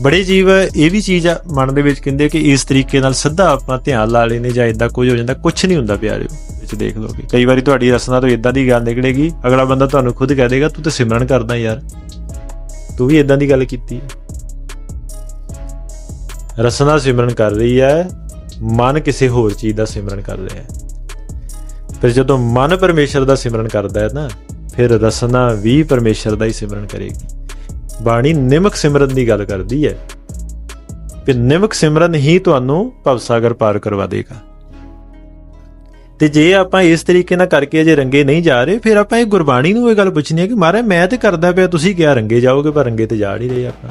ਬੜੇ ਜੀਵ ਇਹ ਵੀ ਚੀਜ਼ ਆ, ਮਨ ਦੇ ਵਿੱਚ ਕਹਿੰਦੇ ਕਿ ਇਸ ਤਰੀਕੇ ਨਾਲ ਸਿੱਧਾ ਆਪਾਂ ਧਿਆਨ ਲਾ ਲੈਨੇ ਜਾਂ ਇਦਾਂ ਕੁਝ ਹੋ ਜਾਂਦਾ ਕੁਝ ਨਹੀਂ ਹੁੰਦਾ ਪਿਆਰਿਓ, ਵਿੱਚ ਦੇਖ ਲਓ ਕਿ ਕਈ ਵਾਰੀ ਤੁਹਾਡੀ ਰਸਨਾ ਤੋਂ ਇਦਾਂ ਦੀ ਗੱਲ ਨਿਕਲੇਗੀ, ਅਗਲਾ ਬੰਦਾ ਤੁਹਾਨੂੰ ਖੁਦ ਕਹਿ ਦੇਗਾ, ਤੂੰ ਤੇ ਸਿਮਰਨ ਕਰਦਾ ਯਾਰ, ਤੂੰ ਵੀ ਇਦਾਂ ਦੀ ਗੱਲ ਕੀਤੀ ਰਸਨਾ ਸਿਮਰਨ ਕਰ ਰਹੀ ਹੈ, ਮਨ ਕਿਸੇ ਹੋਰ ਚੀਜ਼ ਦਾ ਸਿਮਰਨ ਕਰ ਰਿਹਾ ਹੈ। ਫਿਰ ਜਦੋਂ ਮਨ ਪਰਮੇਸ਼ਰ ਦਾ ਸਿਮਰਨ ਕਰਦਾ ਹੈ ਨਾ, ਫਿਰ ਰਸਨਾ ਵੀ ਪਰਮੇਸ਼ਰ ਦਾ ਹੀ ਸਿਮਰਨ ਕਰੇਗੀ। ਬਾਣੀ ਨਿਮਕ ਸਿਮਰਨ ਦੀ ਗੱਲ ਕਰਦੀ ਹੈ ਕਿ ਨਿਮਕ ਸਿਮਰਨ ਹੀ ਤੁਹਾਨੂੰ ਭਵਸਾਗਰ ਪਾਰ ਕਰਵਾ ਦੇਗਾ। ਤੇ ਜੇ ਆਪਾਂ ਇਸ ਤਰੀਕੇ ਨਾਲ ਕਰਕੇ ਅਜੇ ਰੰਗੇ ਨਹੀਂ ਜਾ ਰਹੇ, ਫਿਰ ਆਪਾਂ ਇਹ ਗੁਰਬਾਣੀ ਨੂੰ ਇਹ ਗੱਲ ਪੁੱਛਣੀ ਹੈ ਕਿ ਮਹਾਰਾਜ ਮੈਂ ਤੇ ਕਰਦਾ ਪਿਆ, ਤੁਸੀਂ ਕਿਹਾ ਰੰਗੇ ਜਾਓਗੇ ਪਰ ਰੰਗੇ ਤੇ ਜਾ ਨਹੀਂ ਰਹੇ ਆਪਾਂ।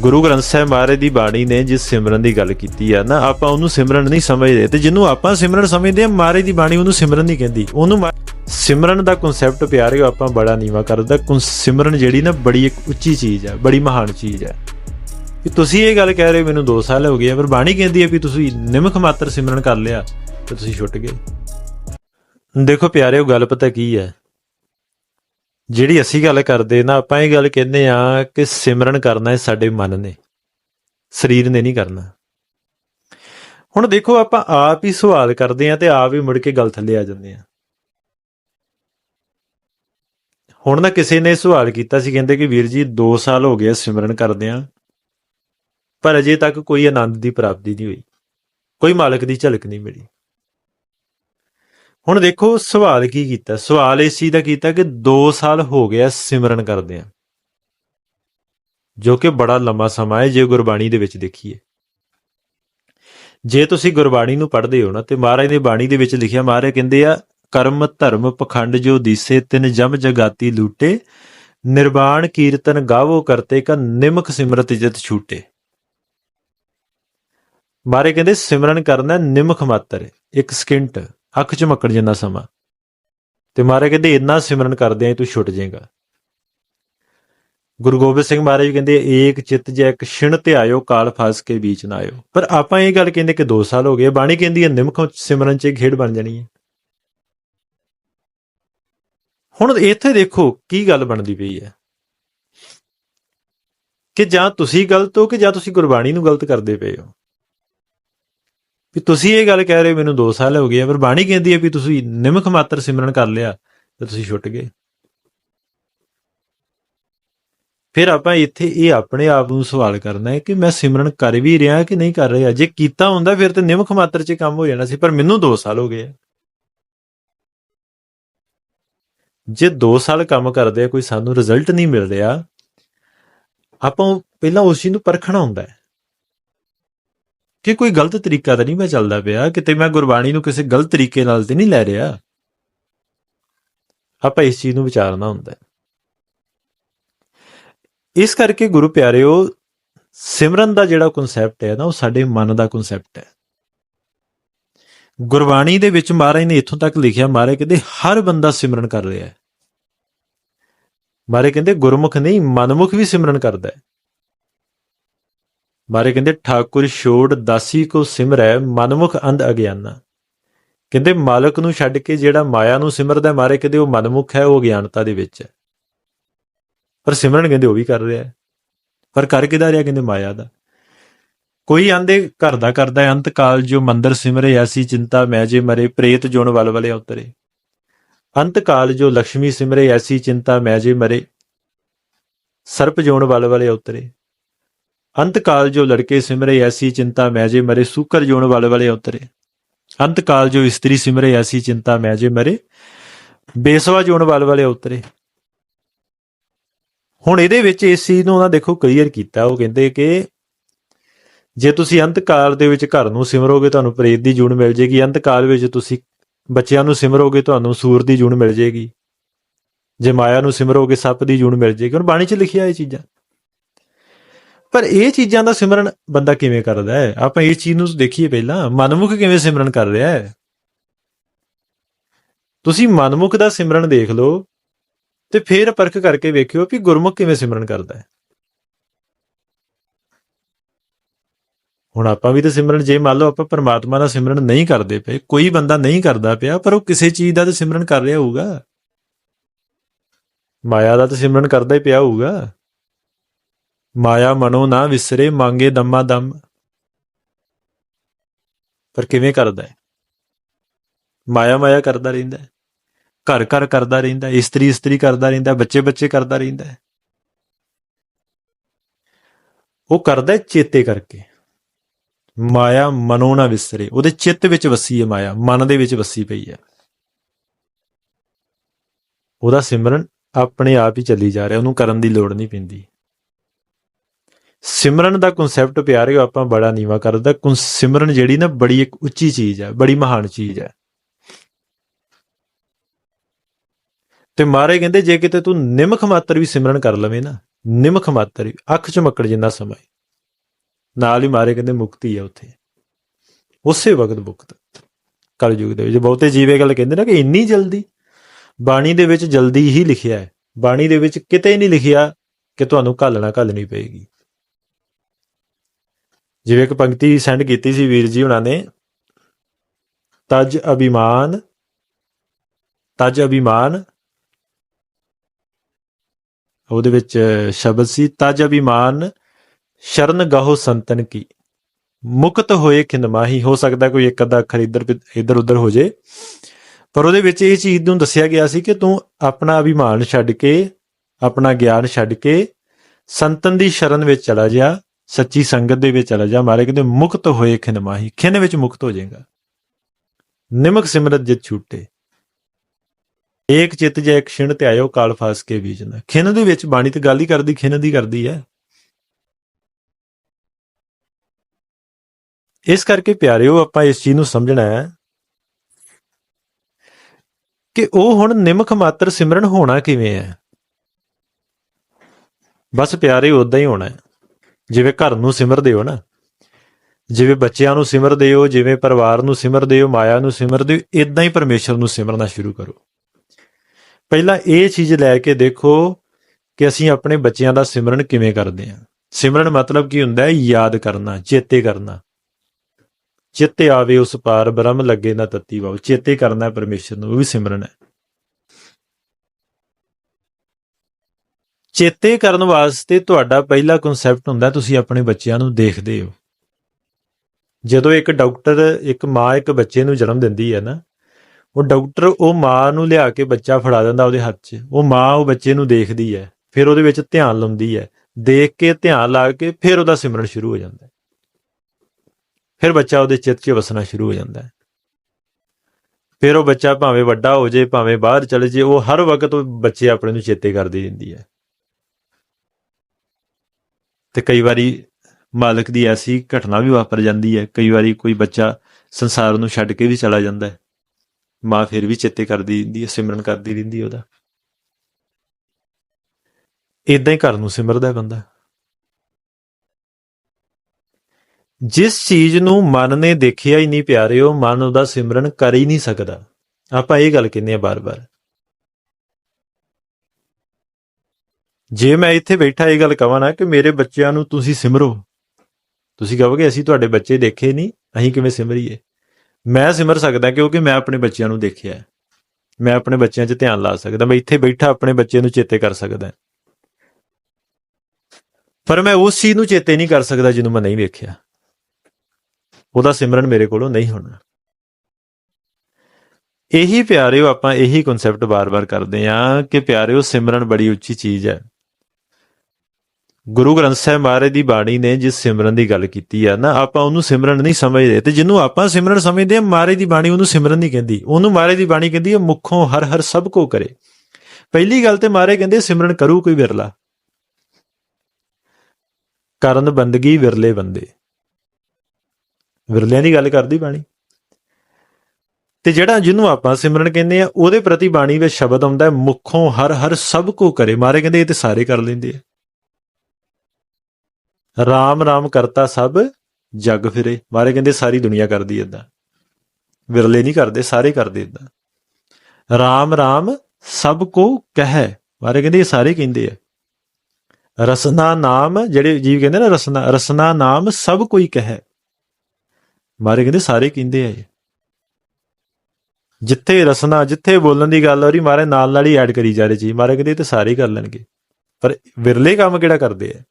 ਗੁਰੂ ਗ੍ਰੰਥ ਸਾਹਿਬ ਮਹਾਰਾਜ ਦੀ ਬਾਣੀ ਨੇ ਜਿਸ ਸਿਮਰਨ ਦੀ ਗੱਲ ਕੀਤੀ ਆ ਨਾ, ਆਪਾਂ ਉਹਨੂੰ ਸਿਮਰਨ ਨਹੀਂ ਸਮਝਦੇ ਤੇ ਜਿਹਨੂੰ ਆਪਾਂ ਸਿਮਰਨ ਸਮਝਦੇ ਆ, ਮਹਾਰਾਜ ਦੀ ਬਾਣੀ ਉਹਨੂੰ ਸਿਮਰਨ ਨਹੀਂ ਕਹਿੰਦੀ। ਉਹਨੂੰ ਸਿਮਰਨ ਦਾ ਕਨਸੈਪਟ ਹੋ ਆਪਾਂ ਬੜਾ ਨੀਵਾ ਕਰਦਾ। ਕੁਨ- ਸਿਮਰਨ ਜਿਹੜੀ ਨਾ ਬੜੀ ਇੱਕ ਉੱਚੀ ਚੀਜ਼ ਹੈ, ਬੜੀ ਮਹਾਨ ਚੀਜ਼ ਹੈ। ਕਿ ਤੁਸੀਂ ਇਹ ਗੱਲ ਕਹਿ ਰਹੇ ਹੋ, ਮੈਨੂੰ 2 ਸਾਲ ਹੋ ਗਏ ਆ, ਪਰ ਬਾਣੀ ਕਹਿੰਦੀ ਹੈ ਵੀ ਤੁਸੀਂ ਨਿਮਖ ਮਾਤਰ ਸਿਮਰਨ ਕਰ ਲਿਆ, ਤੇ ਤੁਸੀਂ ਛੁੱਟ ਗਏ। ਦੇਖੋ ਪਿਆਰਿਓ ਗੱਲ ਪਤਾ ਕੀ ਹੈ? ਜਿਹੜੀ ਅਸੀਂ ਗੱਲ ਕਰਦੇ ਨਾ, ਆਪਾਂ ਇਹ ਗੱਲ ਕਹਿੰਦੇ ਆ ਕਿ ਸਿਮਰਨ ਕਰਨਾ ਹੈ ਸਾਡੇ ਮਨ ਨੇ, ਸਰੀਰ ਨੇ ਨਹੀਂ ਕਰਨਾ। ਹੁਣ ਦੇਖੋ ਆਪਾਂ ਆਪ ਹੀ ਸਵਾਲ ਕਰਦੇ ਆ ਤੇ ਆਪ ਹੀ ਮੁੜ ਕੇ ਗੱਲ ਥੱਲੇ ਆ ਜਾਂਦੇ ਆ। ਹੁਣ ਨਾ ਕਿਸੇ ਨੇ ਸਵਾਲ ਕੀਤਾ ਸੀ, ਕਹਿੰਦੇ ਕਿ ਵੀਰ ਜੀ 2 ਸਾਲ ਹੋ ਗਏ ਸਿਮਰਨ ਕਰਦੇ ਆ, ਪਰ ਅਜੇ ਤੱਕ ਕੋਈ ਆਨੰਦ ਦੀ ਪ੍ਰਾਪਤੀ ਨਹੀਂ ਹੋਈ, ਕੋਈ ਮਾਲਕ ਦੀ ਝਲਕ ਨਹੀਂ ਮਿਲੀ। ਹੁਣ ਦੇਖੋ ਸਵਾਲ ਕੀ ਕੀਤਾ, ਸਵਾਲ ਇਸ ਚੀਜ਼ ਦਾ ਕੀਤਾ ਕਿ 2 ਸਾਲ ਹੋ ਗਿਆ ਸਿਮਰਨ ਕਰਦੇ ਆ, ਜੋ ਕਿ ਬੜਾ ਲੰਮਾ ਸਮਾਂ ਹੈ, ਜੇ ਗੁਰਬਾਣੀ ਦੇ ਵਿੱਚ ਦੇਖੀਏ। ਜੇ ਤੁਸੀਂ ਗੁਰਬਾਣੀ ਨੂੰ ਪੜ੍ਹਦੇ ਹੋ ਨਾ, ਤੇ ਮਹਾਰਾਜ ਨੇ ਬਾਣੀ ਦੇ ਵਿੱਚ ਲਿਖਿਆ, ਮਹਾਰਾਜ ਕਹਿੰਦੇ ਆ ਕਰਮ, ਧਰਮ, ਪਖੰਡ ਜੋ ਦੀਸੇ ਤਿਨ ਜਮ ਜਗਾਤੀ ਲੂਟੇ, ਨਿਰਵਾਣ ਕੀਰਤਨ ਗਾਵੋ ਕਰਤੇ ਕਾ ਨਿਮਕ ਸਿਮਰਤ ਜਿਤ ਛੂਟੇ। ਮਾਰੇ ਕਹਿੰਦੇ, ਸਿਮਰਨ ਕਰਨਾ ਨਿਮਖ ਮਾਤਰ ਇੱਕ ਸਕਿੰਟ, ਅੱਖ ਝਮਕਣ ਜਿੰਨਾ ਸਮਾਂ। ਤੇ ਮਾਰੇ ਕਹਿੰਦੇ, ਇੰਨਾ ਸਿਮਰਨ ਕਰਦੇ ਆਂ ਤੂੰ ਛੁੱਟ ਜਾਏਗਾ। ਗੁਰੂ ਗੋਬਿੰਦ ਸਿੰਘ ਮਹਾਰਾਜ ਕਹਿੰਦੇ, ਏਕ ਚਿੱਤ ਜੈ ਇੱਕ ਛਿਣ ਤੇ ਆਇਓ, ਕਾਲ ਫਸ ਕੇ ਵਿੱਚ ਨਾ ਆਇਓ। ਪਰ ਆਪਾਂ ਇਹ ਗੱਲ ਕਹਿੰਦੇ ਕਿ 2 ਸਾਲ ਹੋ ਗਏ, ਬਾਣੀ ਕਹਿੰਦੀ ਹੈ, ਨਿਮਖ ਸਿਮਰਨ ਚ ਖੇਡ ਬਣ ਜਾਣੀ ਹੈ। ਹੁਣ ਇੱਥੇ ਦੇਖੋ ਕੀ ਗੱਲ ਬਣਦੀ ਪਈ ਹੈ। ਕਿ ਜਾਂ ਤੁਸੀਂ ਗਲਤ ਹੋ ਕਿ ਜਾਂ ਤੁਸੀਂ ਗੁਰਬਾਣੀ ਨੂੰ ਗਲਤ ਕਰਦੇ ਪਏ ਹੋ। ਵੀ ਤੁਸੀਂ ਇਹ ਗੱਲ ਕਹਿ ਰਹੇ ਹੋ, ਮੈਨੂੰ 2 ਸਾਲ ਹੋ ਗਏ ਆ ਪਰ ਬਾਣੀ ਕਹਿੰਦੀ ਹੈ ਵੀ ਤੁਸੀਂ ਨਿਮਖ ਮਾਤਰ ਸਿਮਰਨ ਕਰ ਲਿਆ ਤੇ ਤੁਸੀਂ ਛੁੱਟ ਗਏ। ਫਿਰ ਆਪਾਂ ਇੱਥੇ ਇਹ ਆਪਣੇ ਆਪ ਨੂੰ ਸਵਾਲ ਕਰਨਾ ਹੈ ਕਿ ਮੈਂ ਸਿਮਰਨ ਕਰ ਵੀ ਰਿਹਾ ਕਿ ਨਹੀਂ ਕਰ ਰਿਹਾ। ਜੇ ਕੀਤਾ ਹੁੰਦਾ ਫਿਰ ਤੇ ਨਿਮਕ ਮਾਤਰ 'ਚ ਕੰਮ ਹੋ ਜਾਣਾ ਸੀ, ਪਰ ਮੈਨੂੰ 2 ਸਾਲ ਹੋ ਗਏ ਆ। ਜੇ 2 ਸਾਲ ਕੰਮ ਕਰਦੇ ਆ, ਕੋਈ ਸਾਨੂੰ ਰਿਜ਼ਲਟ ਨਹੀਂ ਮਿਲ ਰਿਹਾ, ਆਪਾਂ ਪਹਿਲਾਂ ਉਸ ਚੀਜ਼ ਨੂੰ ਪਰਖਣਾ ਹੁੰਦਾ ਹੈ। ਕਿ ਕੋਈ ਗਲਤ ਤਰੀਕਾ ਤਾਂ ਨਹੀਂ ਮੈਂ ਚੱਲਦਾ ਪਿਆ, ਕਿਤੇ ਮੈਂ ਗੁਰਬਾਣੀ ਨੂੰ ਕਿਸੇ ਗਲਤ ਤਰੀਕੇ ਨਾਲ ਤੇ ਨਹੀਂ ਲੈ ਰਿਹਾ। ਆਪਾਂ ਇਸ ਚੀਜ਼ ਨੂੰ ਵਿਚਾਰਨਾ ਹੁੰਦਾ ਹੈ। ਇਸ ਕਰਕੇ ਗੁਰੂ ਪਿਆਰਿਓ, ਸਿਮਰਨ ਦਾ ਜਿਹੜਾ ਕਨਸੈਪਟ ਹੈ ਨਾ, ਉਹ ਸਾਡੇ ਮਨ ਦਾ ਕਨਸੈਪਟ ਹੈ। ਗੁਰਬਾਣੀ ਦੇ ਵਿੱਚ ਮਹਾਰਾਜ ਨੇ ਇੱਥੋਂ ਤੱਕ ਲਿਖਿਆ ਮਹਾਰਾਜ ਕਹਿੰਦੇ ਹਰ ਬੰਦਾ ਸਿਮਰਨ ਕਰ ਰਿਹਾ ਹੈ। ਮਹਾਰਾਜ ਕਹਿੰਦੇ ਗੁਰਮੁਖ ਨਹੀਂ ਮਨਮੁਖ ਵੀ ਸਿਮਰਨ ਕਰਦਾ ਹੈ। ਮਾਰੇ ਕਹਿੰਦੇ ਠਾਕੁਰ ਛੋੜ ਦਾਸੀ ਕੋ ਸਿਮਰੈ ਮਨਮੁਖ ਅੰਧ ਅਗਿਆਨਾ। ਕਹਿੰਦੇ ਮਾਲਕ ਨੂੰ ਛੱਡ ਕੇ ਜਿਹੜਾ ਮਾਇਆ ਨੂੰ ਸਿਮਰਦਾ ਹੈ, ਮਾਰੇ ਕਹਿੰਦੇ ਉਹ ਮਨਮੁਖ ਹੈ ਉਹ ਅਗਿਆਨਤਾ ਦੇ ਵਿੱਚ ਹੈ। ਪਰ ਸਿਮਰਨ ਕਹਿੰਦੇ ਉਹ ਵੀ ਕਰ ਰਿਹਾ ਹੈ। ਪਰ ਕਰ ਕਿਦਾ ਰਿਹਾ ਕਹਿੰਦੇ ਮਾਇਆ ਦਾ? ਕੋਈ ਆਂਦੇ ਘਰ ਦਾ ਕਰਦਾ ਅੰਤ ਕਾਲ ਜੋ ਮੰਦਰ ਸਿਮਰੇ, ਐਸੀ ਚਿੰਤਾ ਮੈਂ ਜੇ ਮਰੇ, ਪ੍ਰੇਤ ਜੋਨ ਵਲ ਵਲੇ ਉਤਰੇ। ਅੰਤ ਕਾਲ ਜੋ ਲక్ష్ਮੀ ਸਿਮਰੇ, ਐਸੀ ਚਿੰਤਾ ਮੈਂ ਜੇ ਮਰੇ, ਸਰਪ ਜੋਣ ਵਲ ਵਲੇ ਉਤਰੇ। ਅੰਤ ਕਾਲ ਜੋ ਲੜਕੇ ਸਿਮਰੇ, ਐਸੀ ਚਿੰਤਾ ਮੈਂ ਜੇ ਮਰੇ, ਸੂਕਰ ਜੋਣ ਵਾਲੇ ਵਾਲੇ ਉਤਰੇ। ਅੰਤ ਕਾਲ ਜੋ ਇਸਤਰੀ ਸਿਮਰੇ, ਐਸੀ ਚਿੰਤਾ ਮੈਂ ਜੇ ਮਰੇ, ਬੇਸਵਾ ਜੋਨ ਵਾਲੇ ਵਾਲੇ ਉਤਰੇ। ਹੁਣ ਇਹਦੇ ਵਿੱਚ ਇਸ ਚੀਜ਼ ਨੂੰ ਉਹਨਾਂ ਦੇਖੋ ਕਲੀਅਰ ਕੀਤਾ। ਉਹ ਕਹਿੰਦੇ ਕਿ ਜੇ ਤੁਸੀਂ ਅੰਤ ਕਾਲ ਦੇ ਵਿੱਚ ਘਰ ਨੂੰ ਸਿਮਰੋਗੇ, ਤੁਹਾਨੂੰ ਪ੍ਰੇਤ ਦੀ ਜੂਨ ਮਿਲ ਜੇਗੀ। ਅੰਤ ਕਾਲ ਵਿੱਚ ਤੁਸੀਂ ਬੱਚਿਆਂ ਨੂੰ ਸਿਮਰੋਗੇ, ਤੁਹਾਨੂੰ ਸੂਰ ਦੀ ਜੂਨ ਮਿਲ ਜੇਗੀ। ਜੇ ਮਾਇਆ ਨੂੰ ਸਿਮਰੋਗੇ, ਸੱਪ ਦੀ ਜੂਨ ਮਿਲ ਜੇਗੀ। ਹੁਣ ਬਾਣੀ 'ਚ ਲਿਖਿਆ ਇਹ ਚੀਜ਼ਾਂ। ਪਰ ਇਹ ਚੀਜ਼ਾਂ ਦਾ ਸਿਮਰਨ ਬੰਦਾ ਕਿਵੇਂ ਕਰਦਾ ਹੈ? ਆਪਾਂ ਇਸ ਚੀਜ਼ ਨੂੰ ਦੇਖੀਏ ਪਹਿਲਾਂ। ਮਨਮੁਖ ਕਿਵੇਂ ਸਿਮਰਨ ਕਰ ਰਿਹਾ ਹੈ? ਤੁਸੀਂ ਮਨਮੁਖ ਦਾ ਸਿਮਰਨ ਦੇਖ ਲਓ ਤੇ ਫਿਰ ਪਰਖ ਕਰਕੇ ਵੇਖਿਓ ਕਿ ਗੁਰਮੁਖ ਕਿਵੇਂ ਸਿਮਰਨ ਕਰਦਾ ਹੈ। ਹੁਣ ਆਪਾਂ ਵੀ ਤਾਂ ਸਿਮਰਨ, ਜੇ ਮੰਨ ਲਓ ਆਪਾਂ ਪਰਮਾਤਮਾ ਦਾ ਸਿਮਰਨ ਨਹੀਂ ਕਰਦੇ ਪਏ, ਕੋਈ ਬੰਦਾ ਨਹੀਂ ਕਰਦਾ ਪਿਆ, ਪਰ ਉਹ ਕਿਸੇ ਚੀਜ਼ ਦਾ ਤਾਂ ਸਿਮਰਨ ਕਰ ਰਿਹਾ ਹੋਊਗਾ? ਮਾਇਆ ਦਾ ਤਾਂ ਸਿਮਰਨ ਕਰਦਾ ਹੀ ਪਿਆ ਹੋਊਗਾ? ਮਾਇਆ ਮਨੋ ਨਾ ਵਿਸਰੇ, ਮੰਗੇ ਦਮਾ ਦਮ। ਪਰ ਕਿਵੇਂ ਕਰਦਾ ਹੈ? ਮਾਇਆ ਮਾਇਆ ਕਰਦਾ ਰਹਿੰਦਾ ਹੈ। ਘਰ ਘਰ ਕਰਦਾ ਰਹਿੰਦਾ ਹੈ, ਇਸਤਰੀ ਇਸਤਰੀ ਕਰਦਾ ਰਹਿੰਦਾ ਹੈ, ਬੱਚੇ ਬੱਚੇ ਕਰਦਾ ਰਹਿੰਦਾ ਹੈ। ਉਹ ਕਰਦਾ ਚੇਤੇ ਕਰਕੇ। ਮਾਇਆ ਮਨੋ ਨਾ ਵਿਸਰੇ। ਉਹਦੇ ਚਿੱਤ ਵਿੱਚ ਵਸੀ ਹੈ ਮਾਇਆ, ਮਨ ਦੇ ਵਿੱਚ ਵਸੀ ਪਈ ਹੈ। ਉਹਦਾ ਸਿਮਰਨ ਆਪਣੇ ਆਪ ਹੀ ਚੱਲੀ ਜਾ ਰਿਹਾ, ਉਹਨੂੰ ਕਰਨ ਦੀ ਲੋੜ ਨਹੀਂ ਪੈਂਦੀ। ਸਿਮਰਨ ਦਾ ਕਨਸੈਪਟ ਪਿਆਰਿਓ ਆਪਾਂ ਬੜਾ ਨੀਵਾ ਕਰਦਾ। ਕੁਨ- ਸਿਮਰਨ ਜਿਹੜੀ ਨਾ ਬੜੀ ਇੱਕ ਉੱਚੀ ਚੀਜ਼ ਹੈ, ਬੜੀ ਮਹਾਨ ਚੀਜ਼ ਹੈ। ਤੇ ਮਾਰੇ ਕਹਿੰਦੇ, ਜੇ ਕਿਤੇ ਤੂੰ ਨਿਮਖ ਮਾਤਰ ਵੀ ਸਿਮਰਨ ਕਰ ਲਵੇਂ ਨਾ, ਨਿਮਖ ਮਾਤਰ ਵੀ, ਅੱਖ ਚਮਕੜ ਜਿੰਨਾ ਸਮਾਂ ਹੈ। ਨਾਲ ਹੀ ਮਾਰੇ ਕਹਿੰਦੇ ਮੁਕਤੀ ਹੈ ਉੱਥੇ। ਉਸੇ ਵਕਤ ਮੁਕਤ। ਕਲਯੁਗ ਦੇ ਵਿੱਚ ਬਹੁਤੇ ਜੀਵੇ ਗੱਲ ਕਹਿੰਦੇ ਨਾ ਕਿ ਇੰਨੀ ਜਲਦੀ ਬਾਣੀ ਦੇ ਵਿੱਚ ਜਲਦੀ ਹੀ ਲਿਖਿਆ ਹੈ। ਬਾਣੀ ਦੇ ਵਿੱਚ ਕਿਤੇ ਨਹੀਂ ਲਿਖਿਆ ਕਿ ਤੁਹਾਨੂੰ ਘਾਲਣਾ ਘਾਲਣੀ ਪਏਗੀ। ਜਿਵੇਂ ਇੱਕ ਪੰਕਤੀ ਸੈਂਡ ਕੀਤੀ ਸੀ ਵੀਰ ਜੀ ਉਹਨਾਂ ਨੇ, ਤਜ ਅਭਿਮਾਨ ਤਜ ਅਭਿਮਾਨ। ਉਹਦੇ ਵਿੱਚ ਸ਼ਬਦ ਸੀ, ਤਜ ਅਭਿਮਾਨ ਸ਼ਰਨ ਗਾਹੋ ਸੰਤਨ ਕੀ। ਮੁਕਤ ਹੋਏ ਖਿੰਦਮਾਹੀ ਹੋ ਸਕਦਾ ਕੋਈ ਇੱਕ ਅੱਧਾ ਅੱਖਰ ਇੱਧਰ ਇੱਧਰ ਉੱਧਰ ਹੋ ਜੇ। ਪਰ ਉਹਦੇ ਵਿੱਚ ਇਹ ਚੀਜ਼ ਨੂੰ ਦੱਸਿਆ ਗਿਆ ਸੀ ਕਿ ਤੂੰ ਆਪਣਾ ਅਭਿਮਾਨ ਛੱਡ ਕੇ, ਆਪਣਾ ਗਿਆਨ ਛੱਡ ਕੇ ਸੰਤਨ ਦੀ ਸ਼ਰਨ ਵਿੱਚ ਚਲਾ ਜਾ, ਸੱਚੀ ਸੰਗਤ ਦੇ ਵਿੱਚ ਚਲਾ ਜਾ ਮਾਰੇ ਕਹਿੰਦੇ ਮੁਕਤ ਹੋਏ ਖਿੰਦਮਾਹੀ ਖਿਨ ਵਿੱਚ ਮੁਕਤ ਹੋ ਜਾਏਗਾ। ਨਿਮਕ ਸਿਮਰਤ ਜਿਤ ਛੂਟੇ। ਏਕ ਚਿਤ ਜੇ ਇੱਕ ਛਿਣ ਤੇ ਆਇਓ ਕਾਲ ਫਾਸ ਕੇ ਬੀਜਨਾ। ਖਿੰਨ ਦੇ ਵਿੱਚ ਬਾਣੀ ਤੇ ਗੱਲ ਹੀ ਕਰਦੀ ਖਿਨ ਦੀ ਕਰਦੀ ਹੈ। ਇਸ ਕਰਕੇ ਪਿਆਰਿਓ, ਆਪਾਂ ਇਸ ਚੀਜ਼ ਨੂੰ ਸਮਝਣਾ ਹੈ ਕਿ ਉਹ ਹੁਣ ਨਿਮਖ ਮਾਤਰ ਸਿਮਰਨ ਹੋਣਾ ਕਿਵੇਂ ਹੈ? ਬਸ ਪਿਆਰੇ ਉਦਾਂ ਹੀ ਹੋਣਾ ਹੈ। ਜਿਵੇਂ ਘਰ ਨੂੰ ਸਿਮਰਦੇ ਹੋ ਨਾ, ਜਿਵੇਂ ਬੱਚਿਆਂ ਨੂੰ ਸਿਮਰਦੇ ਹੋ, ਜਿਵੇਂ ਪਰਿਵਾਰ ਨੂੰ ਸਿਮਰਦੇ ਹੋ, ਮਾਇਆ ਨੂੰ ਸਿਮਰਦੇ ਹੋ ਇਦਾਂ ਹੀ ਪਰਮੇਸ਼ਰ ਨੂੰ ਸਿਮਰਨਾ ਸ਼ੁਰੂ ਕਰੋ। ਪਹਿਲਾਂ ਇਹ ਚੀਜ਼ ਲੈ ਕੇ ਦੇਖੋ ਕਿ ਅਸੀਂ ਆਪਣੇ ਬੱਚਿਆਂ ਦਾ ਸਿਮਰਨ ਕਿਵੇਂ ਕਰਦੇ ਹਾਂ। ਸਿਮਰਨ ਮਤਲਬ ਕੀ ਹੁੰਦਾ ਹੈ ਯਾਦ ਕਰਨਾ, ਚੇਤੇ ਕਰਨਾ। ਚਿੱਤੇ ਆਵੇ ਉਸ ਪਾਰ, ਬ੍ਰਹਮ ਲੱਗੇ ਨਾ ਤਤੀ ਵਾਉ। ਚੇਤੇ ਕਰਨਾ ਹੈ ਪਰਮੇਸ਼ਰ ਨੂੰ, ਉਹ ਵੀ ਸਿਮਰਨ ਹੈ। ਚੇਤੇ ਕਰਨ ਵਾਸਤੇ ਤੁਹਾਡਾ ਪਹਿਲਾ ਕਨਸੈਪਟ ਹੁੰਦਾ, ਤੁਸੀਂ ਆਪਣੇ ਬੱਚਿਆਂ ਨੂੰ ਦੇਖਦੇ ਹੋ। ਜਦੋਂ ਇੱਕ ਡਾਕਟਰ, ਇੱਕ ਮਾਂ, ਇੱਕ ਬੱਚੇ ਨੂੰ ਜਨਮ ਦਿੰਦੀ ਹੈ ਨਾ, ਉਹ ਡਾਕਟਰ ਉਹ ਮਾਂ ਨੂੰ ਲਿਆ ਕੇ ਬੱਚਾ ਫੜਾ ਦਿੰਦਾ ਉਹਦੇ ਹੱਥ 'ਚ। ਉਹ ਮਾਂ ਉਹ ਬੱਚੇ ਨੂੰ ਦੇਖਦੀ ਹੈ, ਫਿਰ ਉਹਦੇ ਵਿੱਚ ਧਿਆਨ ਲਾਉਂਦੀ ਹੈ। ਦੇਖ ਕੇ ਧਿਆਨ ਲਾ ਕੇ ਫਿਰ ਉਹਦਾ ਸਿਮਰਨ ਸ਼ੁਰੂ ਹੋ ਜਾਂਦਾ ਫਿਰ ਬੱਚਾ ਉਹਦੇ ਚਿੱਤ 'ਚ ਵਸਣਾ ਸ਼ੁਰੂ ਹੋ ਜਾਂਦਾ ਹੈ। ਫਿਰ ਉਹ ਬੱਚਾ ਭਾਵੇਂ ਵੱਡਾ ਹੋ ਜਾਏ, ਭਾਵੇਂ ਬਾਹਰ ਚਲੇ ਜਾਏ, ਉਹ ਹਰ ਵਕਤ ਉਹ ਬੱਚੇ ਆਪਣੇ ਨੂੰ ਚੇਤੇ ਕਰਦੀ ਰਹਿੰਦੀ ਹੈ। ਤੇ ਕਈ ਵਾਰੀ ਮਾਲਕ ਦੀ ਐਸੀ ਘਟਨਾ ਵੀ ਵਾਪਰ ਜਾਂਦੀ ਹੈ। ਕਈ ਵਾਰੀ ਕੋਈ ਬੱਚਾ ਸੰਸਾਰ ਨੂੰ ਛੱਡ ਕੇ ਵੀ ਚਲਾ ਜਾਂਦਾ ਹੈ। ਮਾਂ ਫਿਰ ਵੀ ਚੇਤੇ ਕਰਦੀ ਰਹਿੰਦੀ ਹੈ, ਸਿਮਰਨ ਕਰਦੀ ਰਹਿੰਦੀ ਉਹਦਾ। ਇਦਾਂ ਹੀ ਘਰ ਨੂੰ ਸਿਮਰਦਾ ਬੰਦਾ। ਜਿਸ ਚੀਜ਼ ਨੂੰ ਮਨ ਨੇ ਦੇਖਿਆ ਹੀ ਨਹੀਂ ਪਿਆਰਿਓ, ਮਨ ਉਹਦਾ ਸਿਮਰਨ ਕਰ ਹੀ ਨਹੀਂ ਸਕਦਾ। ਆਪਾਂ ਇਹ ਗੱਲ ਕਹਿੰਦੇ ਆ ਬਾਰ-ਬਾਰ। ਜੇ ਮੈਂ ਇੱਥੇ ਬੈਠਾ ਇਹ ਗੱਲ ਕਹਾਂ ਨਾ ਕਿ ਮੇਰੇ ਬੱਚਿਆਂ ਨੂੰ ਤੁਸੀਂ ਸਿਮਰੋ। ਤੁਸੀਂ ਕਹੋਗੇ, ਅਸੀਂ ਤੁਹਾਡੇ ਬੱਚੇ ਦੇਖੇ ਨਹੀਂ, ਅਸੀਂ ਕਿਵੇਂ ਸਿਮਰੀਏ? ਮੈਂ ਸਿਮਰ ਸਕਦਾ ਕਿਉਂਕਿ ਮੈਂ ਆਪਣੇ ਬੱਚਿਆਂ ਨੂੰ ਦੇਖਿਆ। ਮੈਂ ਆਪਣੇ ਬੱਚਿਆਂ 'ਚ ਧਿਆਨ ਲਾ ਸਕਦਾ, ਮੈਂ ਇੱਥੇ ਬੈਠਾ ਆਪਣੇ ਬੱਚੇ ਨੂੰ ਚੇਤੇ ਕਰ ਸਕਦਾ। ਪਰ ਮੈਂ ਉਸ ਚੀਜ਼ ਨੂੰ ਚੇਤੇ ਨਹੀਂ ਕਰ ਸਕਦਾ ਜਿਹਨੂੰ ਮੈਂ ਨਹੀਂ ਵੇਖਿਆ। ਉਹਦਾ ਸਿਮਰਨ ਮੇਰੇ ਕੋਲੋਂ ਨਹੀਂ ਹੋਣਾ। ਇਹੀ ਪਿਆਰਿਓ, ਆਪਾਂ ਇਹੀ ਕਨਸੈਪਟ ਬਾਰ-ਬਾਰ ਕਰਦੇ ਆਂ ਕਿ ਪਿਆਰਿਓ, ਸਿਮਰਨ ਬੜੀ ਉੱਚੀ ਚੀਜ਼ ਹੈ। ਗੁਰੂ ਗ੍ਰੰਥ ਸਾਹਿਬ ਮਹਾਰਾਜ ਦੀ ਬਾਣੀ ਨੇ ਜਿਸ ਸਿਮਰਨ ਦੀ ਗੱਲ ਕੀਤੀ ਆ ਨਾ, ਆਪਾਂ ਉਹਨੂੰ ਸਿਮਰਨ ਨਹੀਂ ਸਮਝਦੇ ਤੇ ਜਿਹਨੂੰ ਆਪਾਂ ਸਿਮਰਨ ਸਮਝਦੇ ਆ ਮਹਾਰਾਜ ਦੀ ਬਾਣੀ ਉਹਨੂੰ ਸਿਮਰਨ ਨਹੀਂ ਕਹਿੰਦੀ। ਉਹਨੂੰ ਮਹਾਰਾਜ ਦੀ ਬਾਣੀ ਕਹਿੰਦੀ ਹੈ, ਮੁਖੋਂ ਹਰ ਹਰ ਸਭ ਕੋ ਕਰੇ। ਪਹਿਲੀ ਗੱਲ ਤੇ ਮਹਾਰਾਜ ਕਹਿੰਦੇ, ਸਿਮਰਨ ਕਰੂ ਕੋਈ ਵਿਰਲਾ। ਕਰਨ ਬੰਦਗੀ ਵਿਰਲੇ ਬੰਦੇ। ਵਿਰਲਿਆਂ ਦੀ ਗੱਲ ਕਰਦੀ ਬਾਣੀ। ਤੇ ਜਿਹੜਾ ਜਿਹਨੂੰ ਆਪਾਂ ਸਿਮਰਨ ਕਹਿੰਦੇ ਆ, ਉਹਦੇ ਪ੍ਰਤੀ ਬਾਣੀ ਵਿੱਚ ਸ਼ਬਦ ਆਉਂਦਾ ਹੈ, ਮੁਖੋਂ ਹਰ ਹਰ ਸਭ ਕੋ ਕਰੇ। ਮਾਰੇ ਕਹਿੰਦੇ ਇਹ ਤੇ ਸਾਰੇ ਕਰ ਲੈਂਦੇ ਆ। ਰਾਮ ਰਾਮ ਕਰਤਾ ਸਭ, ਜਗ ਫਿਰੇ। ਮਾਰੇ ਕਹਿੰਦੇ ਸਾਰੀ ਦੁਨੀਆ ਕਰਦੀ ਇਦਾਂ ਵਿਰਲੇ ਨਹੀਂ ਕਰਦੇ, ਸਾਰੇ ਕਰਦੇ ਇਦਾਂ ਰਾਮ ਰਾਮ ਸਭ ਕੋ ਕਹੈ। ਮਾਰੇ ਕਹਿੰਦੇ ਇਹ ਸਾਰੇ ਕਹਿੰਦੇ ਆ। ਰਸਨਾ ਨਾਮ, ਜਿਹੜੇ ਜੀਵ ਕਹਿੰਦੇ ਨਾ ਰਸਨਾ ਰਸਨਾ ਨਾਮ ਸਭ ਕੋਈ ਕਹੈ। ਮਾਰੇ ਕਹਿੰਦੇ ਸਾਰੇ ਕਹਿੰਦੇ ਆ ਜੀ ਜਿੱਥੇ ਰਸਨਾ, ਜਿੱਥੇ ਬੋਲਣ ਦੀ ਗੱਲ ਹੋ ਰਹੀ ਮਾਰੇ ਨਾਲ ਨਾਲ ਹੀ ਐਡ ਕਰੀ ਜਾ ਰਹੇ ਜੀ। ਮਾਰੇ ਕਹਿੰਦੇ ਇਹ ਤੇ ਸਾਰੇ ਕਰ ਲੈਣਗੇ। ਪਰ ਵਿਰਲੇ ਕੰਮ ਕਿਹੜਾ ਕਰਦੇ ਆ?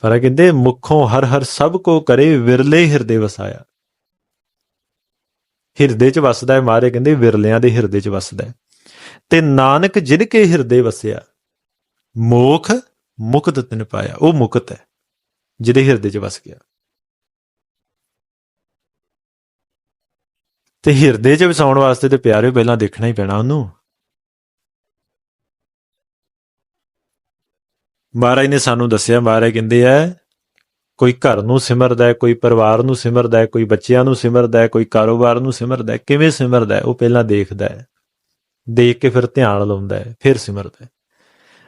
ਪਰ ਕਹਿੰਦੇ ਮੁਖੋਂ ਹਰ ਹਰ ਸਭ ਕੋ ਕਰੇ ਵਿਰਲੇ ਹਿਰਦੇ ਵਸਾਇਆ। ਹਿਰਦੇ 'ਚ ਵਸਦਾ ਹੈ ਮਾਰੇ ਕਹਿੰਦੇ ਵਿਰਲਿਆਂ ਦੇ ਹਿਰਦੇ 'ਚ ਵਸਦਾ ਹੈ। ਤੇ ਨਾਨਕ ਜਿਨ ਕੇ ਹਿਰਦੇ ਵਸਿਆ, ਮੋਖ ਮੁਕਤ ਤਿਨ ਪਾਇਆ। ਉਹ ਮੁਕਤ ਹੈ, ਜਿਹਦੇ ਹਿਰਦੇ 'ਚ ਵਸ ਗਿਆ। ਤੇ ਹਿਰਦੇ 'ਚ ਵਸਾਉਣ ਵਾਸਤੇ ਤੇ ਪਿਆਰੇ ਪਹਿਲਾਂ ਦੇਖਣਾ ਹੀ ਪੈਣਾ ਉਹਨੂੰ। ਮਹਾਰਾਜ ਨੇ ਸਾਨੂੰ ਦੱਸਿਆ, ਮਹਾਰਾਜ ਕਹਿੰਦੇ ਆ, ਕੋਈ ਘਰ ਨੂੰ ਸਿਮਰਦਾ ਹੈ, ਕੋਈ ਪਰਿਵਾਰ ਨੂੰ ਸਿਮਰਦਾ ਹੈ, ਕੋਈ ਬੱਚਿਆਂ ਨੂੰ ਸਿਮਰਦਾ ਹੈ, ਕੋਈ ਕਾਰੋਬਾਰ ਨੂੰ ਸਿਮਰਦਾ ਹੈ, ਕਿਵੇਂ ਸਿਮਰਦਾ ਹੈ, ਉਹ ਪਹਿਲਾਂ ਦੇਖਦਾ ਹੈ। ਦੇਖ ਕੇ ਫਿਰ ਧਿਆਨ ਲਾਉਂਦਾ ਹੈ, ਫਿਰ ਸਿਮਰਦਾ ਹੈ।